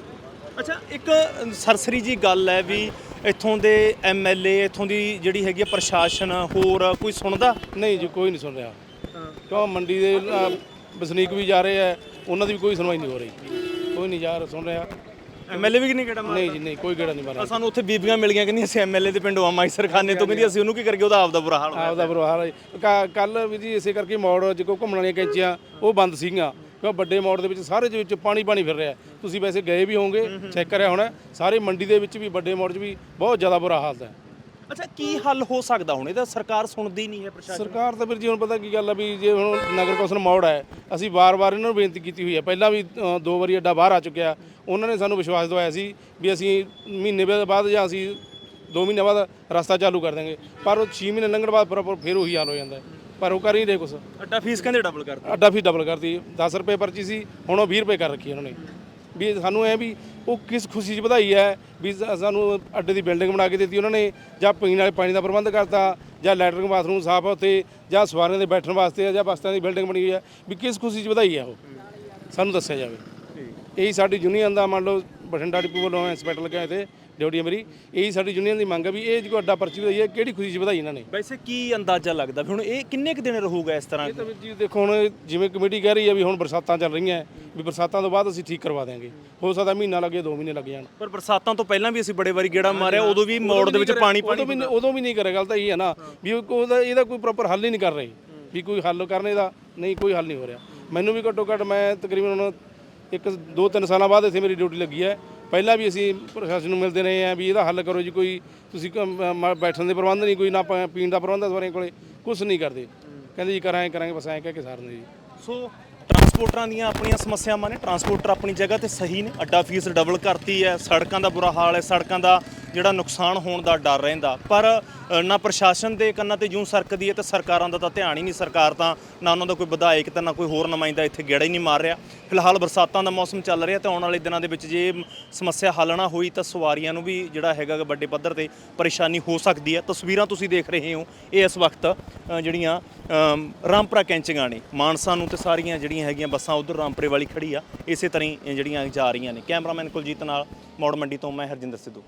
ਅੱਛਾ ਇੱਕ ਸਰਸਰੀ ਜੀ ਗੱਲ ਹੈ ਵੀ ਇੱਥੋਂ ਦੇ ਐਮਐਲਏ ਇੱਥੋਂ ਦੀ ਜਿਹੜੀ ਹੈਗੀ ਆ ਪ੍ਰਸ਼ਾਸਨ ਹੋਰ ਕੋਈ ਸੁਣਦਾ? ਨਹੀਂ ਜੀ ਕੋਈ ਨਹੀਂ ਸੁਣ ਰਿਹਾ। ਕਿਉਂ? ਮੰਡੀ ਦੇ ਅ, ਵਸਨੀਕ ਵੀ ਜਾ ਰਹੇ ਆ ਉਹਨਾਂ ਦੀ ਵੀ ਕੋਈ ਸੁਣਵਾਈ ਨਹੀਂ ਹੋ ਰਹੀ। ਕੋਈ ਨਹੀਂ ਜਾ ਰਿਹਾ ਸੁਣ ਰਿਹਾ। ਐਮਐਲਏ ਵੀ ਨਹੀਂ ਕਿਹੜਾ ਨਹੀਂ ਜੀ ਨਹੀਂ ਕੋਈ ਗੇੜਾ ਨਹੀਂ ਮਾਰਿਆ ਸਾਨੂੰ ਉੱਥੇ ਬੀਬੀਆਂ ਮਿਲੀਆਂ ਕਹਿੰਦੀਆਂ ਅਸੀਂ ਐਮਐਲਏ ਦੇ ਪਿੰਡੋਂ ਆ ਮਾਈਸਰ ਖਾਨੇ ਤੋਂ ਕਹਿੰਦੀ ਅਸੀਂ ਉਹਨੂੰ ਕੀ ਕਰਕੇ ਉਹਦਾ ਆਪਦਾ ਬੁਰਾ ਹਾਲ ਹੋਇਆ ਆਪਦਾ ਬੁਰਾ ਹਾਲ ਹੈ ਕੱਲ ਵੀ ਜੀ ਇਸੇ ਕਰਕੇ ਮੋੜ ਜਿੱਕੋ ਘੁੰਮਣ ਵਾਲੀਆਂ ਕੈਂਚੀਆਂ ਉਹ ਬੰਦ ਸੀਗੀਆਂ। ਕਿਉਂ ਵੱਡੇ ਮੋੜ ਦੇ ਵਿੱਚ ਸਾਰੇ ਦੇ ਵਿੱਚ ਪਾਣੀ ਪਾਣੀ ਫਿਰ ਰਿਹਾ ਤੁਸੀਂ ਵੈਸੇ ਗਏ ਵੀ ਹੋਵੋਗੇ ਚੈੱਕ ਕਰਿਆ ਹੋਣਾ ਸਾਰੇ ਮੰਡੀ ਦੇ ਵਿੱਚ ਵੀ ਵੱਡੇ ਮੋੜ 'ਚ ਵੀ ਬਹੁਤ ਜ਼ਿਆਦਾ ਬੁਰਾ ਹਾਲ ਹੈ। ਅੱਛਾ ਕੀ ਹੱਲ ਹੋ ਸਕਦਾ ਹੁਣ? ਇਹਦਾ ਸਰਕਾਰ ਸੁਣਦੀ ਨਹੀਂ ਹੈ ਪ੍ਰਸ਼ਾਸਨ ਸਰਕਾਰ ਤਾਂ ਵੀਰ ਜੀ ਹੁਣ ਪਤਾ ਕੀ ਗੱਲ ਆ ਵੀ ਜੇ ਹੁਣ ਨਗਰ ਕੌਂਸਲ ਮੋੜ ਹੈ ਅਸੀਂ ਵਾਰ-ਵਾਰ ਇਹਨਾਂ ਨੂੰ ਬੇਨਤੀ ਕੀਤੀ ਹੋਈ ਹੈ। ਪਹਿਲਾਂ ਵੀ ਅ, ਦੋ ਵਾਰੀ ਅੱਡਾ ਬਾਹਰ ਆ ਚੁੱਕਿਆ। ਉਹਨਾਂ ਨੇ ਸਾਨੂੰ ਵਿਸ਼ਵਾਸ ਦਿਵਾਇਆ ਸੀ ਵੀ ਅਸੀਂ ਮਹੀਨੇ ਬਾਅਦ ਜਾਂ ਅਸੀਂ 2 ਮਹੀਨੇ ਬਾਅਦ ਰਸਤਾ ਚਾਲੂ ਕਰ ਦਾਂਗੇ ਪਰ ਉਹ 6 ਮਹੀਨੇ ਲੰਘਣ ਬਾਅਦ ਫਿਰ ਫਿਰ ਉਹੀ ਹਾਲ ਹੋ ਜਾਂਦਾ ਹੈ। ਪਰ ਉਹ ਕਰ ਹੀ ਨਹੀਂ ਰਹੇ ਕੁਛ। ਅੱਡਾ ਫੀਸ ਕਹਿੰਦੇ ਡਬਲ ਕਰਤੀ ਅੱਡਾ ਫੀਸ ਡਬਲ ਕਰਤੀ 10 ਰੁਪਏ ਪਰਚੀ ਸੀ ਹੁਣ ਉਹ 20 ਰੁਪਏ ਕਰ ਰੱਖੀ ਉਹਨਾਂ ਨੇ। ਵੀ ਸਾਨੂੰ ਇਹ ਵੀ ਉਹ ਕਿਸ ਖੁਸ਼ੀ 'ਚ ਵਧਾਈ ਹੈ ਵੀ ਸਾਨੂੰ ਅੱਡੇ ਦੀ ਬਿਲਡਿੰਗ ਬਣਾ ਕੇ ਦਿੱਤੀ ਉਹਨਾਂ ਨੇ ਜਾਂ ਪੀਣ ਵਾਲੇ ਪਾਣੀ ਦਾ ਪ੍ਰਬੰਧ ਕਰਤਾ ਜਾਂ ਲੈਟਰਿੰਗ ਬਾਥਰੂਮ ਸਾਫ਼ ਉੱਥੇ ਜਾਂ ਸਵਾਰੀਆਂ ਦੇ ਬੈਠਣ ਵਾਸਤੇ ਜਾਂ ਬੱਸਾਂ ਦੀ ਬਿਲਡਿੰਗ ਬਣੀ ਹੋਈ ਹੈ ਵੀ ਕਿਸ ਖੁਸ਼ੀ 'ਚ ਵਧਾਈ ਹੈ ਉਹ? ਸਾਨੂੰ ਦੱਸਿਆ ਜਾਵੇ। ਇਹੀ ਸਾਡੀ ਯੂਨੀਅਨ ਦਾ ਮੰਨ ਲਓ ਬਠਿੰਡਾ ਡਿਪੂ ਵੱਲੋਂ ਇੰਸਪੈਕਟਰ ਲੱਗਿਆ ਇੱਥੇ। ਡਿਊਟੀ ਹੈ ਮੇਰੀ ਇਹੀ ਸਾਡੀ ਯੂਨੀਅਨ ਦੀ ਮੰਗ ਹੈ ਵੀ ਇਹ ਜੋ ਅੱਡਾ ਪਰਚੀ ਵਧਾਈ ਹੈ ਕਿਹੜੀ ਖੁਸ਼ੀ 'ਚ ਵਧਾਈ ਇਹਨਾਂ ਨੇ? ਵੈਸੇ ਕੀ ਅੰਦਾਜ਼ਾ ਲੱਗਦਾ? ਵੀ ਹੁਣ ਇਹ ਕਿੰਨੇ ਕੁ ਦਿਨ ਰਹੂਗਾ ਇਸ ਤਰ੍ਹਾਂ? ਇਹ ਤਾਂ ਵੀਰ ਜੀ ਦੇਖੋ ਹੁਣ ਜਿਵੇਂ ਕਮੇਟੀ ਕਹਿ ਰਹੀ ਹੈ ਵੀ ਹੁਣ ਬਰਸਾਤਾਂ ਚੱਲ ਰਹੀਆਂ ਵੀ ਬਰਸਾਤਾਂ ਤੋਂ ਬਾਅਦ ਅਸੀਂ ਠੀਕ ਕਰਵਾ ਦਿਆਂਗੇ। ਹੋ ਸਕਦਾ ਮਹੀਨਾ ਲੱਗੇ 2 ਮਹੀਨੇ ਲੱਗ ਜਾਣ। ਪਰ ਬਰਸਾਤਾਂ ਤੋਂ ਪਹਿਲਾਂ ਵੀ ਅਸੀਂ ਬੜੇ ਵਾਰੀ ਗੇੜਾ ਮਾਰਿਆ ਉਦੋਂ ਵੀ ਮੋੜ ਦੇ ਵਿੱਚ ਪਾਣੀ ਪਾਣੀ ਉਦੋਂ ਵੀ ਨਹੀਂ- ਉਦੋਂ ਵੀ ਨਹੀਂ ਕਰੇ ਗੱਲ ਤਾਂ ਇਹ ਹੈ ਨਾ ਵੀ ਉਹ- ਉਹਦਾ ਇਹਦਾ ਕੋਈ ਪ੍ਰੋਪਰ ਹੱਲ ਹੀ ਨਹੀਂ ਕਰ ਰਹੇ। ਵੀ ਕੋਈ ਹੱਲ ਕਰਨੇ ਦਾ ਨਹੀਂ ਕੋਈ ਹੱਲ ਨਹੀਂ ਹੋ ਰਿਹਾ। ਮੈਨੂੰ ਵੀ ਘੱਟੋ ਘੱਟ ਮੈਂ ਤਕਰੀਬਨ ਹੁਣ ਇੱਕ ਦੋ ਤਿੰਨ ਸਾਲਾਂ ਬਾਅਦ ਇੱਥੇ ਮੇਰੀ ਡਿਊਟੀ ਲੱਗੀ ਹੈ। ਪਹਿਲਾਂ ਵੀ ਅਸੀਂ ਪ੍ਰਸ਼ਾਸਨ ਨੂੰ ਮਿਲਦੇ ਰਹੇ ਹਾਂ ਵੀ ਇਹਦਾ ਹੱਲ ਕਰੋ ਜੀ, ਕੋਈ ਤੁਸੀਂ ਕ- ਮ- ਮ- ਬੈਠਣ ਦੇ ਪ੍ਰਬੰਧ ਨਹੀਂ, ਕੋਈ ਨਾ ਪ- ਪੀਣ ਦਾ ਪ੍ਰਬੰਧ ਸਵਾਰੀਆਂ ਕੋਲੇ ਕੁਝ ਨਹੀਂ ਕਰਦੇ। ਕਹਿੰਦੇ ਜੀ ਕਰਾਂਗੇ ਕਰਾਂਗੇ, ਬਸ ਐਂ ਕਹਿ ਕੇ ਸਾਰਨੇ ਜੀ। ਸੋ ਟਰਾਂਸਪੋਰਟਰਾਂ ਦੀਆਂ ਆਪਣੀਆਂ ਸਮੱਸਿਆਵਾਂ ਨੇ, ਟਰਾਂਸਪੋਰਟਰ ਆਪਣੀ ਜਗ੍ਹਾ ਤੇ ਸਹੀ ਨੇ, ਅੱਡਾ ਫੀਸ ਡਬਲ ਕਰਤੀ ਹੈ, ਸੜਕਾਂ ਦਾ ਬੁਰਾ ਹਾਲ ਹੈ, ਸੜਕਾਂ ਦਾ ਜਿਹੜਾ ਨੁਕਸਾਨ ਹੋਣ ਦਾ ਡਰ ਰਹਿੰਦਾ। ਪਰ ਨਾ ਪ੍ਰਸ਼ਾਸਨ ਦੇ ਕੰਨਾਂ ਤੇ ਜੂੰ ਸਰਕਦੀ ਹੈ ਤੇ ਸਰਕਾਰਾਂ ਦਾ ਤਾਂ ਧਿਆਨ ਹੀ ਨਹੀਂ। ਸਰਕਾਰ ਤਾਂ ਨਾ ਉਹਨਾਂ ਦਾ ਕੋਈ ਵਿਧਾਇਕ ਤਾਂ ਨਾ ਕੋਈ ਹੋਰ ਨੁਮਾਇੰਦਾ ਇੱਥੇ ਗੇੜਾ ਹੀ ਨਹੀਂ ਮਾਰ ਰਿਹਾ। ਫਿਲਹਾਲ ਬਰਸਾਤਾਂ ਦਾ ਮੌਸਮ ਚੱਲ ਰਿਹਾ ਤੇ ਆਉਣ ਵਾਲੇ ਦਿਨਾਂ ਦੇ ਵਿੱਚ ਜੇ ਸਮੱਸਿਆ ਹੱਲ ਨਾ ਹੋਈ ਤਾਂ ਸਵਾਰੀਆਂ ਨੂੰ ਵੀ ਜਿਹੜਾ ਹੈਗਾ ਵੱਡੇ ਪੱਧਰ ਤੇ ਪਰੇਸ਼ਾਨੀ ਹੋ ਸਕਦੀ ਹੈ। ਤਸਵੀਰਾਂ ਤੁਸੀਂ ਦੇਖ ਰਹੇ ਹੋ ਇਹ ਇਸ ਵਕਤ ਜਿਹੜੀਆਂ ਅਮ, ਰਾਮਪੁਰਾ ਕੈਂਚੀਆਂ ਨੇ। ਮਾਨਸਾ ਨੂੰ ਤੇ ਸਾਰੀਆਂ ਜਿਹੜੀਆਂ ਹੈਗੀਆਂ ਬੱਸਾਂ ਉਧਰ ਰਾਮਪੁਰੇ ਵਾਲੀ ਖੜੀ ਆ। ਇਸੇ ਤਰ੍ਹਾਂ ਹੀ ਜਿਹੜੀਆਂ ਜਾ ਰਹੀਆਂ ਨੇ। ਕੈਮਰਾਮੈਨ ਕੁਲਜੀਤ ਨਾਲ ਮੌੜ ਮੰਡੀ ਤੋਂ ਮੈਂ ਹਰਜਿੰਦਰ ਸਿੱਧੂ।